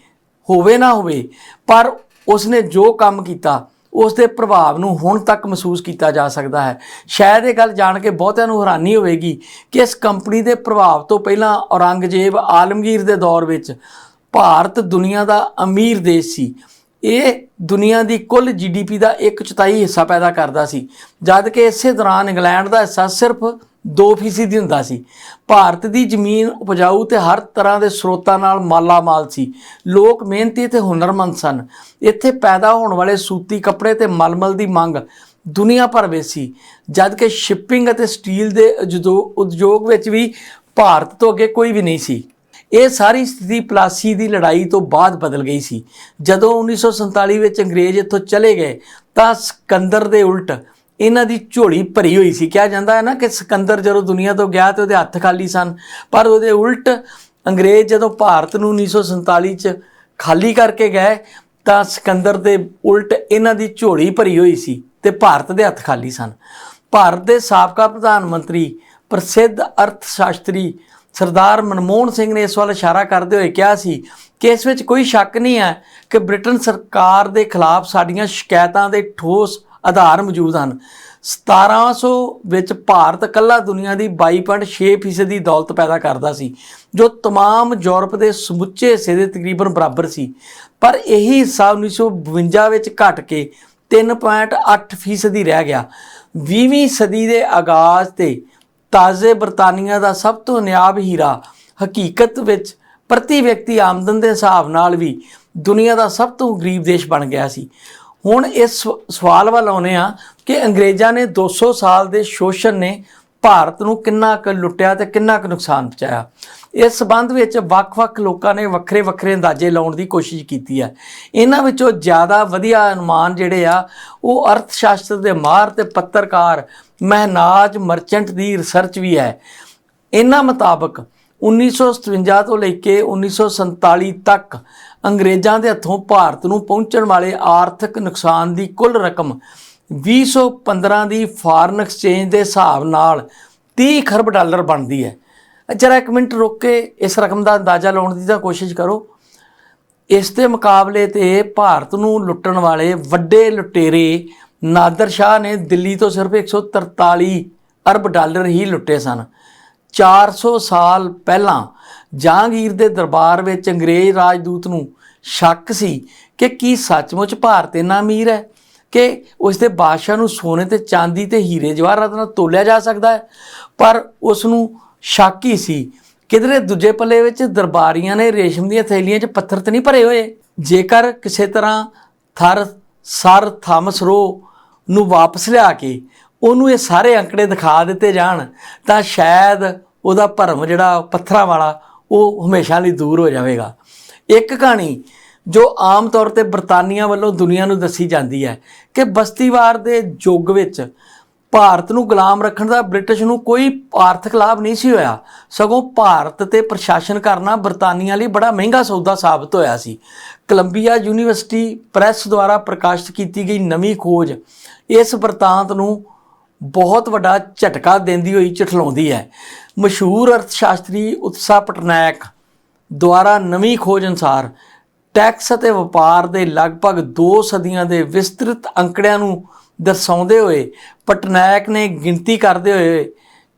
ਹੋਵੇ ਨਾ ਹੋਵੇ, ਪਰ ਉਸਨੇ ਜੋ ਕੰਮ ਕੀਤਾ ਉਸ ਦੇ ਪ੍ਰਭਾਵ ਨੂੰ ਹੁਣ ਤੱਕ ਮਹਿਸੂਸ ਕੀਤਾ ਜਾ ਸਕਦਾ ਹੈ। ਸ਼ਾਇਦ ਇਹ ਗੱਲ ਜਾਣ ਕੇ ਬਹੁਤਿਆਂ ਨੂੰ ਹੈਰਾਨੀ ਹੋਵੇਗੀ ਕਿ ਇਸ ਕੰਪਨੀ ਦੇ ਪ੍ਰਭਾਵ ਤੋਂ ਪਹਿਲਾਂ ਔਰੰਗਜ਼ੇਬ ਆਲਮਗੀਰ ਦੇ ਦੌਰ ਵਿੱਚ ਭਾਰਤ ਦੁਨੀਆ ਦਾ ਅਮੀਰ ਦੇਸ਼ ਸੀ। ਇਹ ਦੁਨੀਆ ਦੀ ਕੁੱਲ ਜੀਡੀਪੀ ਦਾ ਇੱਕ ਚੌਥਾਈ ਹਿੱਸਾ ਪੈਦਾ ਕਰਦਾ ਸੀ। ਜਦ ਕਿ ਇਸੇ ਦੌਰਾਨ ਇੰਗਲੈਂਡ ਦਾ ਹਿੱਸਾ ਸਿਰਫ 2% ਹੁੰਦਾ ਸੀ। ਭਾਰਤ ਦੀ ਜ਼ਮੀਨ ਉਪਜਾਊ ਤੇ ਹਰ ਤਰ੍ਹਾਂ ਦੇ ਸਰੋਤਾਂ ਨਾਲ ਮਾਲਾ ਮਾਲ ਸੀ। ਲੋਕ ਮਿਹਨਤੀ ਤੇ ਹੁਨਰਮੰਦ ਸਨ। ਇੱਥੇ ਪੈਦਾ ਹੋਣ ਵਾਲੇ ਸੂਤੀ ਕੱਪੜੇ ਤੇ ਮਲਮਲ ਦੀ ਮੰਗ ਦੁਨੀਆ ਭਰ ਵਿੱਚ ਸੀ। ਜਦ ਕਿ ਸ਼ਿਪਿੰਗ ਅਤੇ ਸਟੀਲ ਦੇ ਉਦਯੋ- ਉਦਯੋਗ ਵਿੱਚ ਵੀ ਭਾਰਤ ਤੋਂ ਅੱਗੇ ਕੋਈ ਵੀ ਨਹੀਂ ਸੀ। ਇਹ ਸਾਰੀ ਸਥਿਤੀ ਪਲਾਸੀ ਦੀ ਲੜਾਈ ਤੋਂ ਬਾਅਦ ਬਦਲ ਗਈ ਸੀ। ਜਦੋਂ 1947 ਵਿੱਚ ਅੰਗਰੇਜ਼ ਇੱਥੋਂ ਚਲੇ ਗਏ ਤਾਂ ਸਿਕੰਦਰ ਦੇ ਉਲਟ ਇਹਨਾਂ ਦੀ ਝੋਲੀ ਭਰੀ ਹੋਈ ਸੀ। ਕਿਹਾ ਜਾਂਦਾ ਹੈ ਨਾ ਕਿ ਸਿਕੰਦਰ ਜਦੋਂ ਦੁਨੀਆ ਤੋਂ ਗਿਆ ਤੇ ਉਹਦੇ ਹੱਥ ਖਾਲੀ ਸਨ। ਪਰ ਉਹਦੇ ਉਲਟ ਅੰਗਰੇਜ਼ ਜਦੋਂ ਭਾਰਤ ਨੂੰ 1947 ਚ ਖਾਲੀ ਕਰਕੇ ਗਏ, ਤਾਂ ਸਿਕੰਦਰ ਦੇ ਉਲਟ ਇਹਨਾਂ ਦੀ ਝੋਲੀ ਭਰੀ ਹੋਈ ਸੀ ਤੇ ਭਾਰਤ ਦੇ ਹੱਥ ਖਾਲੀ ਸਨ। ਭਾਰਤ ਦੇ ਸਾਬਕਾ ਪ੍ਰਧਾਨ ਮੰਤਰੀ, ਪ੍ਰਸਿੱਧ ਅਰਥ ਸ਼ਾਸਤਰੀ ਸਰਦਾਰ ਮਨਮੋਹਨ ਸਿੰਘ ਨੇ ਇਸ ਵੱਲ ਇਸ਼ਾਰਾ ਕਰਦੇ ਹੋਏ ਕਿਹਾ ਸੀ ਕਿ ਇਸ ਵਿੱਚ ਕੋਈ ਸ਼ੱਕ ਨਹੀਂ ਹੈ ਕਿ ਬ੍ਰਿਟਨ ਸਰਕਾਰ ਦੇ ਖਿਲਾਫ ਸਾਡੀਆਂ ਸ਼ਿਕਾਇਤਾਂ ਦੇ ਠੋਸ ਆਧਾਰ ਮੌਜੂਦ ਹਨ। 1700 ਵਿੱਚ ਭਾਰਤ ਇਕੱਲਾ ਦੁਨੀਆ ਦੀ 22.6% ਦੀ ਦੌਲਤ ਪੈਦਾ ਕਰਦਾ ਸੀ, ਜੋ ਤਮਾਮ ਯੂਰਪ ਦੇ ਸਮੁੱਚੇ ਹਿੱਸੇ ਦੇ ਤਕਰੀਬਨ ਬਰਾਬਰ ਸੀ। ਪਰ ਇਹੀ ਹਿੱਸਾ 1952 ਵਿੱਚ ਘਟ ਕੇ 3.8% ਦੀ ਰਹਿ ਗਿਆ। 20ਵੀਂ ਸਦੀ ਦੇ ਆਗਾਜ਼ ਤੇ ਤਾਜ਼ੇ ਬਰਤਾਨੀਆ ਦਾ ਸਭ ਤੋਂ ਨਿਆਬ ਹੀਰਾ ਹਕੀਕਤ ਵਿੱਚ ਪ੍ਰਤੀ ਵਿਅਕਤੀ ਆਮਦਨ ਦੇ ਹਿਸਾਬ ਨਾਲ ਵੀ ਦੁਨੀਆ ਦਾ ਸਭ ਤੋਂ ਗਰੀਬ ਦੇਸ਼ ਬਣ ਗਿਆ ਸੀ। ਹੁਣ ਇਸ ਸਵ- ਸਵਾਲ ਵੱਲ ਆਉਨੇ ਆ ਕਿ ਅੰਗਰੇਜ਼ਾਂ ਨੇ 200 ਸਾਲ ਦੇ ਸ਼ੋਸ਼ਣ ਨੇ ਭਾਰਤ ਨੂੰ ਕਿੰਨਾ ਕੁ ਲੁੱਟਿਆ ਤੇ ਕਿੰਨਾ ਕੁ ਨੁਕਸਾਨ ਪਹੁੰਚਾਇਆ। ਇਸ ਸਬੰਧ ਵਿੱਚ ਵੱਖ-ਵੱਖ ਲੋਕਾਂ ਨੇ ਵੱਖਰੇ-ਵੱਖਰੇ ਅੰਦਾਜ਼ੇ ਲਾਉਣ ਦੀ ਕੋਸ਼ਿਸ਼ ਕੀਤੀ ਹੈ। ਇਹਨਾਂ ਵਿੱਚੋਂ ਜ਼ਿਆਦਾ ਵਧੀਆ ਅਨੁਮਾਨ ਜਿਹੜੇ ਆ, ਉਹ ਅਰਥ ਸ਼ਾਸਤਰ ਦੇ ਮਾਹਰ ਤੇ ਪੱਤਰਕਾਰ ਮਹਿਨਾਜ ਮਰਚੈਂਟ ਦੀ ਰਿਸਰਚ ਵੀ ਹੈ। ਇਹਨਾਂ ਮੁਤਾਬਕ 1957 ਤੋਂ ਲੈ ਕੇ 1947 ਤੱਕ ਅੰਗਰੇਜ਼ਾਂ ਦੇ ਹੱਥੋਂ ਭਾਰਤ ਨੂੰ ਪਹੁੰਚਣ ਵਾਲੇ ਆਰਥਿਕ ਨੁਕਸਾਨ ਦੀ ਕੁੱਲ ਰਕਮ 2015 ਦੀ ਫਾਰਨ ਐਕਸਚੇਂਜ ਦੇ ਹਿਸਾਬ ਨਾਲ 30 ਖਰਬ ਡਾਲਰ ਬਣਦੀ ਹੈ। ਜਰਾ ਇੱਕ ਮਿੰਟ ਰੁਕ ਕੇ ਇਸ ਰਕਮ ਦਾ ਅੰਦਾਜ਼ਾ ਲਾਉਣ ਦੀ ਤਾਂ ਕੋਸ਼ਿਸ਼ ਕਰੋ। ਇਸ ਦੇ ਮੁਕਾਬਲੇ ਤੇ ਭਾਰਤ ਨੂੰ ਲੁੱਟਣ ਵਾਲੇ ਵੱਡੇ ਲੁਟੇਰੇ ਨਾਦਰ ਸ਼ਾਹ ਨੇ ਦਿੱਲੀ ਤੋਂ ਸਿਰਫ 143 ਅਰਬ ਡਾਲਰ ਹੀ ਲੁੱਟੇ ਸਨ। 400 ਸਾਲ ਪਹਿਲਾਂ ਜਹਾਂਗੀਰ ਦੇ ਦਰਬਾਰ ਵਿੱਚ ਅੰਗਰੇਜ਼ ਰਾਜਦੂਤ ਨੂੰ ਸ਼ੱਕ ਸੀ ਕਿ ਕੀ ਸੱਚਮੁੱਚ ਭਾਰਤ ਇੰਨਾ ਅਮੀਰ ਹੈ ਕਿ ਉਸ ਦੇ ਬਾਦਸ਼ਾਹ ਨੂੰ ਸੋਨੇ ਤੇ ਚਾਂਦੀ ਤੇ ਹੀਰੇ ਜਵਾਹਰਾਤ ਨਾਲ ਤੋਲਿਆ ਜਾ ਸਕਦਾ ਹੈ। ਪਰ ਉਸ ਨੂੰ ਸ਼ੱਕ ਹੀ ਸੀ ਕਿਧਰੇ ਦੂਜੇ ਪੱਲੇ ਵਿੱਚ ਦਰਬਾਰੀਆਂ ਨੇ ਰੇਸ਼ਮ ਦੀਆਂ ਥੈਲੀਆਂ 'ਚ ਪੱਥਰ ਤੇ ਨਹੀਂ ਭਰੇ ਹੋਏ। ਜੇਕਰ ਕਿਸੇ ਤਰ੍ਹਾਂ ਥਰ ਸਰ ਥਾਮਸ ਰੋ ਨੂੰ ਵਾਪਸ ਲਿਆ ਕੇ ਉਹਨੂੰ ਇਹ ਸਾਰੇ ਅੰਕੜੇ ਦਿਖਾ ਦਿੱਤੇ ਜਾਣ, ਤਾਂ ਸ਼ਾਇਦ ਉਹਦਾ ਭਰਮ ਜਿਹੜਾ ਪੱਥਰਾਂ ਵਾਲਾ, ਉਹ ਹਮੇਸ਼ਾ ਲਈ ਦੂਰ ਹੋ ਜਾਵੇਗਾ। ਇੱਕ ਕਹਾਣੀ ਜੋ ਆਮ ਤੌਰ ਤੇ ਬਰਤਾਨੀਆ ਵੱਲੋਂ ਦੁਨੀਆ ਨੂੰ ਦੱਸੀ ਜਾਂਦੀ ਹੈ ਕਿ ਬਸਤੀਵਾਰ ਦੇ ਯੁੱਗ ਵਿੱਚ ਭਾਰਤ ਨੂੰ ਗੁਲਾਮ ਰੱਖਣ ਦਾ ਬ੍ਰਿਟਿਸ਼ ਨੂੰ ਕੋਈ ਆਰਥਿਕ ਲਾਭ ਨਹੀਂ ਸੀ ਹੋਇਆ। ਸਗੋਂ ਭਾਰਤ ਤੇ ਪ੍ਰਸ਼ਾਸਨ ਕਰਨਾ ਬਰਤਾਨੀਆ ਲਈ ਬੜਾ ਮਹਿੰਗਾ ਸੌਦਾ ਸਾਬਤ ਹੋਇਆ ਸੀ। ਕੋਲੰਬੀਆ ਯੂਨੀਵਰਸਿਟੀ ਪ੍ਰੈਸ ਦੁਆਰਾ ਪ੍ਰਕਾਸ਼ਿਤ ਕੀਤੀ ਗਈ ਨਵੀਂ ਖੋਜ ਇਸ ਵਰਤਾਂਤ ਨੂੰ ਬਹੁਤ ਵੱਡਾ ਝਟਕਾ ਦਿੰਦੀ ਹੋਈ ਝਠਲਾਉਂਦੀ ਹੈ। ਮਸ਼ਹੂਰ ਅਰਥਸ਼ਾਸਤਰੀ ਉਤਸਾ ਪਟਨਾਇਕ ਦੁਆਰਾ ਨਵੀਂ ਖੋਜ ਅਨੁਸਾਰ ਟੈਕਸ ਅਤੇ ਵਪਾਰ ਦੇ ਲਗਭਗ 2 ਸਦੀਆਂ ਦੇ ਵਿਸਤ੍ਰਿਤ ਅੰਕੜਿਆਂ ਨੂੰ ਦਰਸਾਉਂਦੇ ਹੋਏ ਪਟਨਾਇਕ ਨੇ ਗਿਣਤੀ ਕਰਦੇ ਹੋਏ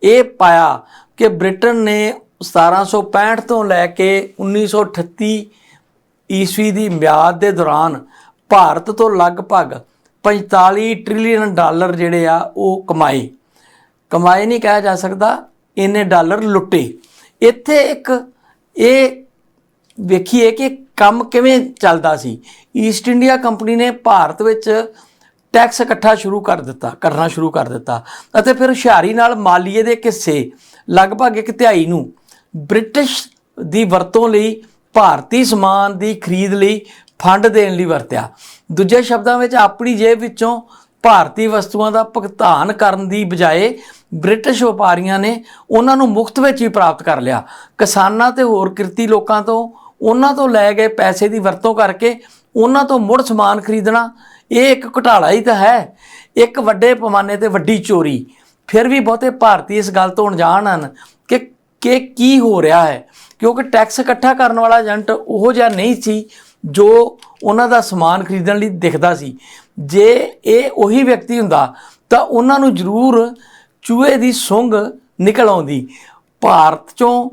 ਇਹ ਪਾਇਆ ਕਿ ਬ੍ਰਿਟਨ ਨੇ 1765 ਤੋਂ ਲੈ ਕੇ 1938 ਈਸਵੀ ਦੀ ਮਿਆਦ ਦੇ ਦੌਰਾਨ ਭਾਰਤ ਤੋਂ ਲਗਭਗ 45 ਟ੍ਰਿਲੀਅਨ ਡਾਲਰ ਜਿਹੜੇ ਆ ਉਹ ਕਮਾਏ। ਕਮਾਏ ਨਹੀਂ ਕਿਹਾ ਜਾ ਸਕਦਾ, ਇੰਨੇ ਡਾਲਰ ਲੁੱਟੇ। ਇੱਥੇ ਇੱਕ ਇਹ ਵੇਖੀਏ ਕਿ ਕੰਮ ਕਿਵੇਂ ਚੱਲਦਾ ਸੀ। ਈਸਟ ਇੰਡੀਆ ਕੰਪਨੀ ਨੇ ਭਾਰਤ ਵਿੱਚ ਟੈਕਸ ਇਕੱਠਾ ਸ਼ੁਰੂ ਕਰ ਦਿੱਤਾ, ਕਰਨਾ ਸ਼ੁਰੂ ਕਰ ਦਿੱਤਾ ਅਤੇ ਫਿਰ ਹੁਸ਼ਿਆਰੀ ਨਾਲ ਮਾਲੀਏ ਦੇ ਕਿੱਸੇ, ਲਗਭਗ ਇੱਕ ਧਿਆਈ ਨੂੰ ਬ੍ਰਿਟਿਸ਼ ਦੀ ਵਰਤੋਂ ਲਈ, ਭਾਰਤੀ ਸਮਾਨ ਦੀ ਖਰੀਦ ਲਈ ਫੰਡ ਦੇਣ ਲਈ ਵਰਤਿਆ। ਦੂਜੇ ਸ਼ਬਦਾਂ ਵਿੱਚ, ਆਪਣੀ ਜੇਬ ਵਿੱਚੋਂ ਭਾਰਤੀ ਵਸਤੂਆਂ ਦਾ ਭੁਗਤਾਨ ਕਰਨ ਦੀ ਬਜਾਏ ਬ੍ਰਿਟਿਸ਼ ਵਪਾਰੀਆਂ ਨੇ ਉਹਨਾਂ ਨੂੰ ਮੁਫਤ ਵਿੱਚ ਹੀ ਪ੍ਰਾਪਤ ਕਰ ਲਿਆ। ਕਿਸਾਨਾਂ ਤੇ ਹੋਰ ਕਿਰਤੀ ਲੋਕਾਂ ਤੋਂ ਉਹਨਾਂ ਤੋਂ ਲੈ ਗਏ ਪੈਸੇ ਦੀ ਵਰਤੋਂ ਕਰਕੇ ਉਹਨਾਂ ਤੋਂ ਮੁੜ ਸਮਾਨ ਖਰੀਦਣਾ, ਇਹ ਇੱਕ ਘੁਟਾਲਾ ਹੀ ਤਾਂ ਹੈ। ਇੱਕ ਵੱਡੇ ਪੈਮਾਨੇ ਤੇ ਵੱਡੀ ਚੋਰੀ। ਫਿਰ ਵੀ ਬਹੁਤੇ ਭਾਰਤੀ ਇਸ ਗੱਲ ਤੋਂ ਅਣਜਾਣ ਹਨ ਕਿ ਕਿ ਕੀ ਹੋ ਰਿਹਾ ਹੈ। ਕਿਉਂਕਿ ਟੈਕਸ ਇਕੱਠਾ ਕਰਨ ਵਾਲਾ ਏਜੰਟ ਉਹ ਜਿਹਾ ਨਹੀਂ ਸੀ ਜੋ ਉਹਨਾਂ ਦਾ ਸਮਾਨ ਖਰੀਦਣ ਲਈ ਦਿਖਦਾ ਸੀ। ਜੇ ਇਹ ਉਹੀ ਵਿਅਕਤੀ ਹੁੰਦਾ, ਤਾਂ ਉਹਨਾਂ ਨੂੰ ਜ਼ਰੂਰ ਚੂਹੇ ਦੀ ਸੁੰਘ ਨਿਕਲ ਆਉਂਦੀ। ਭਾਰਤ ਚੋਂ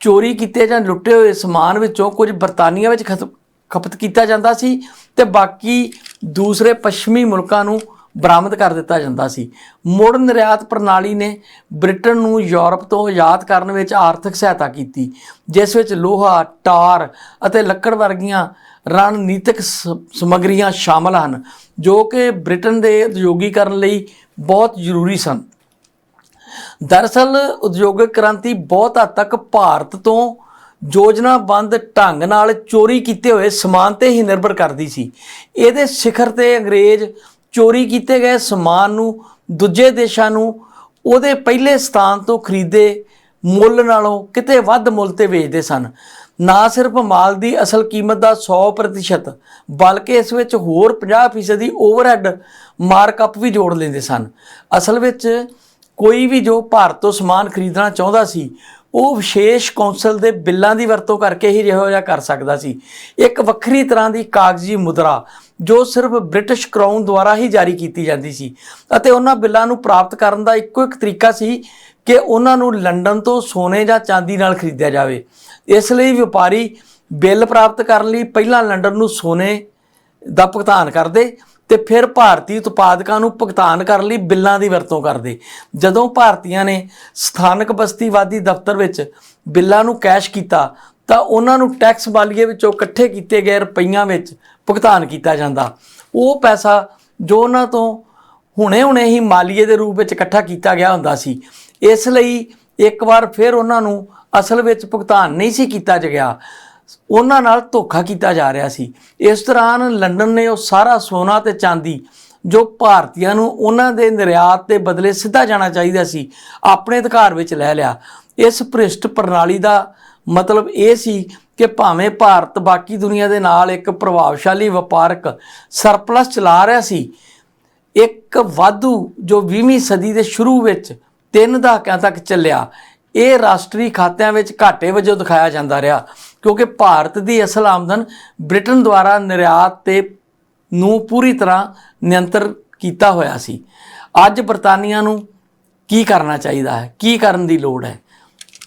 ਚੋਰੀ ਕੀਤੇ ਜਾਂ ਲੁੱਟੇ ਹੋਏ ਸਮਾਨ ਵਿੱਚੋਂ ਕੁਝ ਬਰਤਾਨੀਆ ਵਿੱਚ ਖਤ- ਖਪਤ ਕੀਤਾ ਜਾਂਦਾ ਸੀ ਤੇ ਬਾਕੀ ਦੂਸਰੇ ਪੱਛਮੀ ਮੁਲਕਾਂ ਨੂੰ ਬਰਾਮਦ ਕਰ ਦਿੱਤਾ ਜਾਂਦਾ ਸੀ। ਮੁੜ ਨਿਰਯਾਤ ਪ੍ਰਣਾਲੀ ਨੇ ਬ੍ਰਿਟਨ ਨੂੰ ਯੂਰਪ ਤੋਂ ਆਜ਼ਾਦ ਕਰਨ ਵਿੱਚ ਆਰਥਿਕ ਸਹਾਇਤਾ ਕੀਤੀ, ਜਿਸ ਵਿੱਚ ਲੋਹਾ, ਟਾਰ ਅਤੇ ਲੱਕੜ ਵਰਗੀਆਂ ਰਣਨੀਤਿਕ ਸ- ਸਮੱਗਰੀਆਂ ਸ਼ਾਮਲ ਹਨ, ਜੋ ਕਿ ਬ੍ਰਿਟਨ ਦੇ ਉਦਯੋਗੀਕਰਨ ਲਈ ਬਹੁਤ ਜ਼ਰੂਰੀ ਸਨ। ਦਰਅਸਲ, ਉਦਯੋਗਿਕ ਕ੍ਰਾਂਤੀ ਬਹੁਤ ਹੱਦ ਤੱਕ ਭਾਰਤ ਤੋਂ ਯੋਜਨਾਬੰਦ ਢੰਗ ਨਾਲ ਚੋਰੀ ਕੀਤੇ ਹੋਏ ਸਮਾਨ ਤੇ ਹੀ ਨਿਰਭਰ ਕਰਦੀ ਸੀ। ਇਹਦੇ ਸਿਖਰ ਤੇ ਅੰਗਰੇਜ਼ ਚੋਰੀ ਕੀਤੇ ਗਏ ਸਮਾਨ ਨੂੰ ਦੂਜੇ ਦੇਸ਼ਾਂ ਨੂੰ ਉਹਦੇ ਪਹਿਲੇ ਸਥਾਨ ਤੋਂ ਖਰੀਦੇ ਮੁੱਲ ਨਾਲੋਂ ਕਿਤੇ ਵੱਧ ਮੁੱਲ ਤੇ ਵੇਚਦੇ ਸਨ। ਨਾ ਸਿਰਫ ਮਾਲ ਦੀ ਅਸਲ ਕੀਮਤ ਦਾ 100% ਬਲਕਿ ਇਸ ਵਿੱਚ ਹੋਰ 50% ਦੀ ਓਵਰਹੈਡ ਮਾਰਕਅਪ ਵੀ ਜੋੜ ਲੈਂਦੇ ਸਨ। ਅਸਲ ਵਿੱਚ ਕੋਈ ਵੀ ਜੋ ਭਾਰਤ ਤੋਂ ਸਮਾਨ ਖਰੀਦਣਾ ਚਾਹੁੰਦਾ ਸੀ, ਉਹ ਵਿਸ਼ੇਸ਼ ਕੌਂਸਲ ਦੇ ਬਿੱਲਾਂ ਦੀ ਵਰਤੋਂ ਕਰਕੇ ਹੀ ਇਹੋ ਜਿਹਾ ਕਰ ਸਕਦਾ ਸੀ। ਇੱਕ ਵੱਖਰੀ ਤਰ੍ਹਾਂ ਦੀ ਕਾਗਜ਼ੀ ਮੁਦਰਾ, ਜੋ ਸਿਰਫ ਬ੍ਰਿਟਿਸ਼ ਕਰਾਊਨ ਦੁਆਰਾ ਹੀ ਜਾਰੀ ਕੀਤੀ ਜਾਂਦੀ ਸੀ, ਅਤੇ ਉਹਨਾਂ ਬਿੱਲਾਂ ਨੂੰ ਪ੍ਰਾਪਤ ਕਰਨ ਦਾ ਇੱਕੋ ਇੱਕ ਤਰੀਕਾ ਸੀ ਕਿ ਉਹਨਾਂ ਨੂੰ ਲੰਡਨ ਤੋਂ ਸੋਨੇ ਜਾਂ ਚਾਂਦੀ ਨਾਲ ਖਰੀਦਿਆ ਜਾਵੇ। ਇਸ ਲਈ ਵਪਾਰੀ ਬਿੱਲ ਪ੍ਰਾਪਤ ਕਰਨ ਲਈ ਪਹਿਲਾਂ ਲੰਡਨ ਨੂੰ ਸੋਨੇ ਦਾ ਭੁਗਤਾਨ ਕਰਦੇ ਤੇ ਫਿਰ ਭਾਰਤੀ ਉਤਪਾਦਕਾਂ ਨੂੰ ਭੁਗਤਾਨ ਕਰਨ ਲਈ ਬਿੱਲਾਂ ਦੀ ਵਰਤੋਂ ਕਰਦੇ। ਜਦੋਂ ਭਾਰਤੀਆਂ ਨੇ ਸਥਾਨਕ ਬਸਤੀਵਾਦੀ ਦਫ਼ਤਰ ਵਿੱਚ ਬਿੱਲਾਂ ਨੂੰ ਕੈਸ਼ ਕੀਤਾ, ਤਾਂ ਉਹਨਾਂ ਨੂੰ ਟੈਕਸ ਬਾਲੀਏ ਵਿੱਚੋਂ ਇਕੱਠੇ ਕੀਤੇ ਗਏ ਰੁਪਈਆਂ ਵਿੱਚ ਭੁਗਤਾਨ ਕੀਤਾ ਜਾਂਦਾ। ਉਹ ਪੈਸਾ ਜੋ ਉਹਨਾਂ ਤੋਂ ਹੁਣੇ-ਹੁਣੇ ਹੀ ਮਾਲੀਏ ਦੇ ਰੂਪ ਵਿੱਚ ਇਕੱਠਾ ਕੀਤਾ ਗਿਆ ਹੁੰਦਾ ਸੀ। ਇਸ ਲਈ ਇੱਕ ਵਾਰ ਫਿਰ ਉਹਨਾਂ ਨੂੰ ਅਸਲ ਵਿੱਚ ਭੁਗਤਾਨ ਨਹੀਂ ਸੀ ਕੀਤਾ ਗਿਆ। ਉਹਨਾਂ ਨਾਲ ਧੋਖਾ ਕੀਤਾ ਜਾ ਰਿਹਾ ਸੀ। ਇਸ ਦੌਰਾਨ ਲੰਡਨ ਨੇ ਉਹ ਸਾਰਾ ਸੋਨਾ ਤੇ ਚਾਂਦੀ ਜੋ ਭਾਰਤੀਆਂ ਨੂੰ ਉਹਨਾਂ ਦੇ ਨਿਰਯਾਤ ਦੇ ਬਦਲੇ ਸਿੱਧਾ ਜਾਣਾ ਚਾਹੀਦਾ ਸੀ, ਆਪਣੇ ਅਧਿਕਾਰ ਵਿੱਚ ਲੈ ਲਿਆ। ਇਸ ਭ੍ਰਿਸ਼ਟ ਪ੍ਰਣਾਲੀ ਦਾ ਮਤਲਬ ਇਹ ਸੀ ਕਿ ਭਾਵੇਂ ਭਾਰਤ ਬਾਕੀ ਦੁਨੀਆ ਦੇ ਨਾਲ ਇੱਕ ਪ੍ਰਭਾਵਸ਼ਾਲੀ ਵਪਾਰਕ ਸਰਪਲਸ ਚਲਾ ਰਿਹਾ ਸੀ, ਇੱਕ ਵਾਧੂ ਜੋ 20ਵੀਂ ਸਦੀ ਦੇ ਸ਼ੁਰੂ ਵਿੱਚ ਤਿੰਨ ਦਹਾਕਿਆਂ ਤੱਕ ਚੱਲਿਆ। ਇਹ ਰਾਸ਼ਟਰੀ ਖਾਤਿਆਂ ਵਿੱਚ ਘਾਟੇ ਵਜੋਂ ਦਿਖਾਇਆ ਜਾਂਦਾ ਰਿਹਾ, ਕਿਉਂਕਿ ਭਾਰਤ ਦੀ ਅਸਲ ਆਮਦਨ ਬ੍ਰਿਟਨ ਦੁਆਰਾ ਨਿਰਯਾਤ ਤੇ ਨੂੰ ਪੂਰੀ ਤਰ੍ਹਾਂ ਨਿਯੰਤਰ ਕੀਤਾ ਹੋਇਆ ਸੀ। ਅੱਜ ਬਰਤਾਨੀਆ ਨੂੰ ਕੀ ਕਰਨਾ ਚਾਹੀਦਾ ਹੈ? ਕੀ ਕਰਨ ਦੀ ਲੋੜ ਹੈ?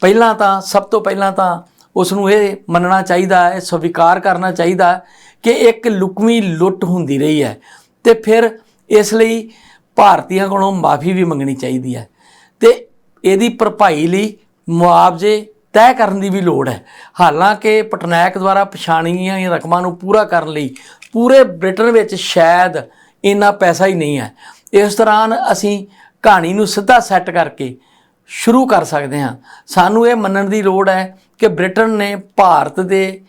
ਪਹਿਲਾਂ ਤਾਂ, ਸਭ ਤੋਂ ਪਹਿਲਾਂ ਤਾਂ ਉਸ ਨੂੰ ਇਹ ਮੰਨਣਾ ਚਾਹੀਦਾ ਹੈ, ਸਵੀਕਾਰ ਕਰਨਾ ਚਾਹੀਦਾ ਹੈ ਕਿ ਇੱਕ ਲੁਕਵੀਂ ਲੁੱਟ ਹੁੰਦੀ ਰਹੀ ਹੈ ਤੇ ਫਿਰ ਇਸ ਲਈ ਭਾਰਤੀਆਂ ਕੋਲੋਂ ਮਾਫੀ ਵੀ ਮੰਗਣੀ ਚਾਹੀਦੀ ਹੈ। ਤੇ ਇਹਦੀ ਭਰਪਾਈ ਲਈ ਮੁਆਵਜ਼ੇ ਤੈਅ ਕਰਨ ਦੀ ਵੀ ਲੋੜ ਹੈ। ਹਾਲਾਂਕਿ ਪਟਨਾਇਕ ਦੁਆਰਾ ਪਛਾਣੀਆਂ ਗਈਆਂ ਰਕਮਾਂ ਨੂੰ ਪੂਰਾ ਕਰਨ ਲਈ ਪੂਰੇ ਬ੍ਰਿਟਨ ਵਿੱਚ ਸ਼ਾਇਦ ਇੰਨਾ ਪੈਸਾ ਹੀ ਨਹੀਂ ਹੈ। ਇਸ ਦੌਰਾਨ ਅਸੀਂ ਕਹਾਣੀ ਨੂੰ ਸਿੱਧਾ ਸੈੱਟ ਕਰਕੇ ਸ਼ੁਰੂ ਕਰ ਸਕਦੇ ਹਾਂ। ਸਾਨੂੰ ਇਹ ਮੰਨਣ ਦੀ ਲੋੜ ਹੈ ਕਿ ਬ੍ਰਿਟਨ ਨੇ ਭਾਰਤ ਦੇ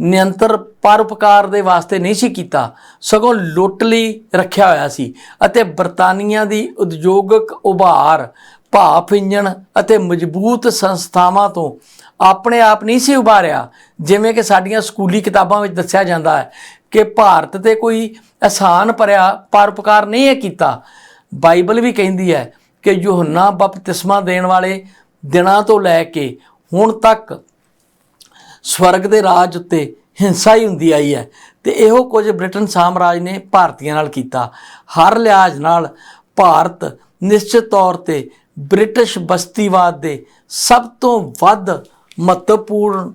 ਨਿਯੰਤਰ ਪਰਉਪਕਾਰ ਦੇ ਵਾਸਤੇ ਨਹੀਂ ਸੀ ਕੀਤਾ। ਸਗੋਂ ਲੁੱਟ ਲਈ ਰੱਖਿਆ ਹੋਇਆ ਸੀ ਅਤੇ ਬਰਤਾਨੀਆ ਦੀ ਉਦਯੋਗਿਕ ਉਭਾਰ ਭਾਫ ਇੰਜਣ ਅਤੇ ਮਜ਼ਬੂਤ ਸੰਸਥਾਵਾਂ ਤੋਂ ਆਪਣੇ ਆਪ ਨਹੀਂ ਸੀ ਉਭਾਰਿਆ। ਜਿਵੇਂ ਕਿ ਸਾਡੀਆਂ ਸਕੂਲੀ ਕਿਤਾਬਾਂ ਵਿੱਚ ਦੱਸਿਆ ਜਾਂਦਾ ਹੈ ਕਿ ਭਾਰਤ ਤੇ ਕੋਈ ਆਸਾਨ ਭਰਿਆ ਪਰਉਪਕਾਰ ਨਹੀਂ ਹੈ ਕੀਤਾ। ਬਾਈਬਲ ਵੀ ਕਹਿੰਦੀ ਹੈ ਕਿ ਯੋਹੰਨਾ ਬਪਤਿਸਮਾ ਦੇਣ ਵਾਲੇ ਦਿਨਾਂ ਤੋਂ ਲੈ ਕੇ ਹੁਣ ਤੱਕ ਸਵਰਗ ਦੇ ਰਾਜ ਉੱਤੇ ਹਿੰਸਾ ਹੀ ਹੁੰਦੀ ਆਈ ਹੈ ਤੇ ਇਹੋ ਕੁਝ ਬ੍ਰਿਟਨ ਸਾਮਰਾਜ ਨੇ ਭਾਰਤੀਆਂ ਨਾਲ ਕੀਤਾ। ਹਰ ਲਿਹਾਜ਼ ਨਾਲ ਭਾਰਤ ਨਿਸ਼ਚਿਤ ਤੌਰ ਤੇ ਬ੍ਰਿਟਿਸ਼ ਬਸਤੀਵਾਦ ਦੇ ਸਭ ਤੋਂ ਵੱਧ ਮਹੱਤਵਪੂਰਨ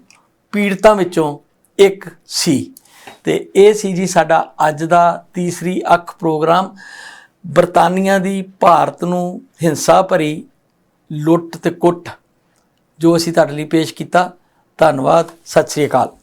ਪੀੜਤਾਂ ਵਿੱਚੋਂ ਇੱਕ ਸੀ। ਤੇ ਇਹ ਸੀ ਜੀ ਸਾਡਾ ਅੱਜ ਦਾ ਤੀਸਰੀ ਅੱਖ ਪ੍ਰੋਗਰਾਮ। ਬਰਤਾਨੀਆ ਦੀ ਭਾਰਤ ਨੂੰ ਹਿੰਸਾ ਭਰੀ ਲੁੱਟ ਤੇ ਕੁੱਟ ਜੋ ਅਸੀਂ ਤੁਹਾਡੇ ਲਈ ਪੇਸ਼ ਕੀਤਾ। ਧੰਨਵਾਦ, ਸਤਿ ਸ੍ਰੀ ਅਕਾਲ।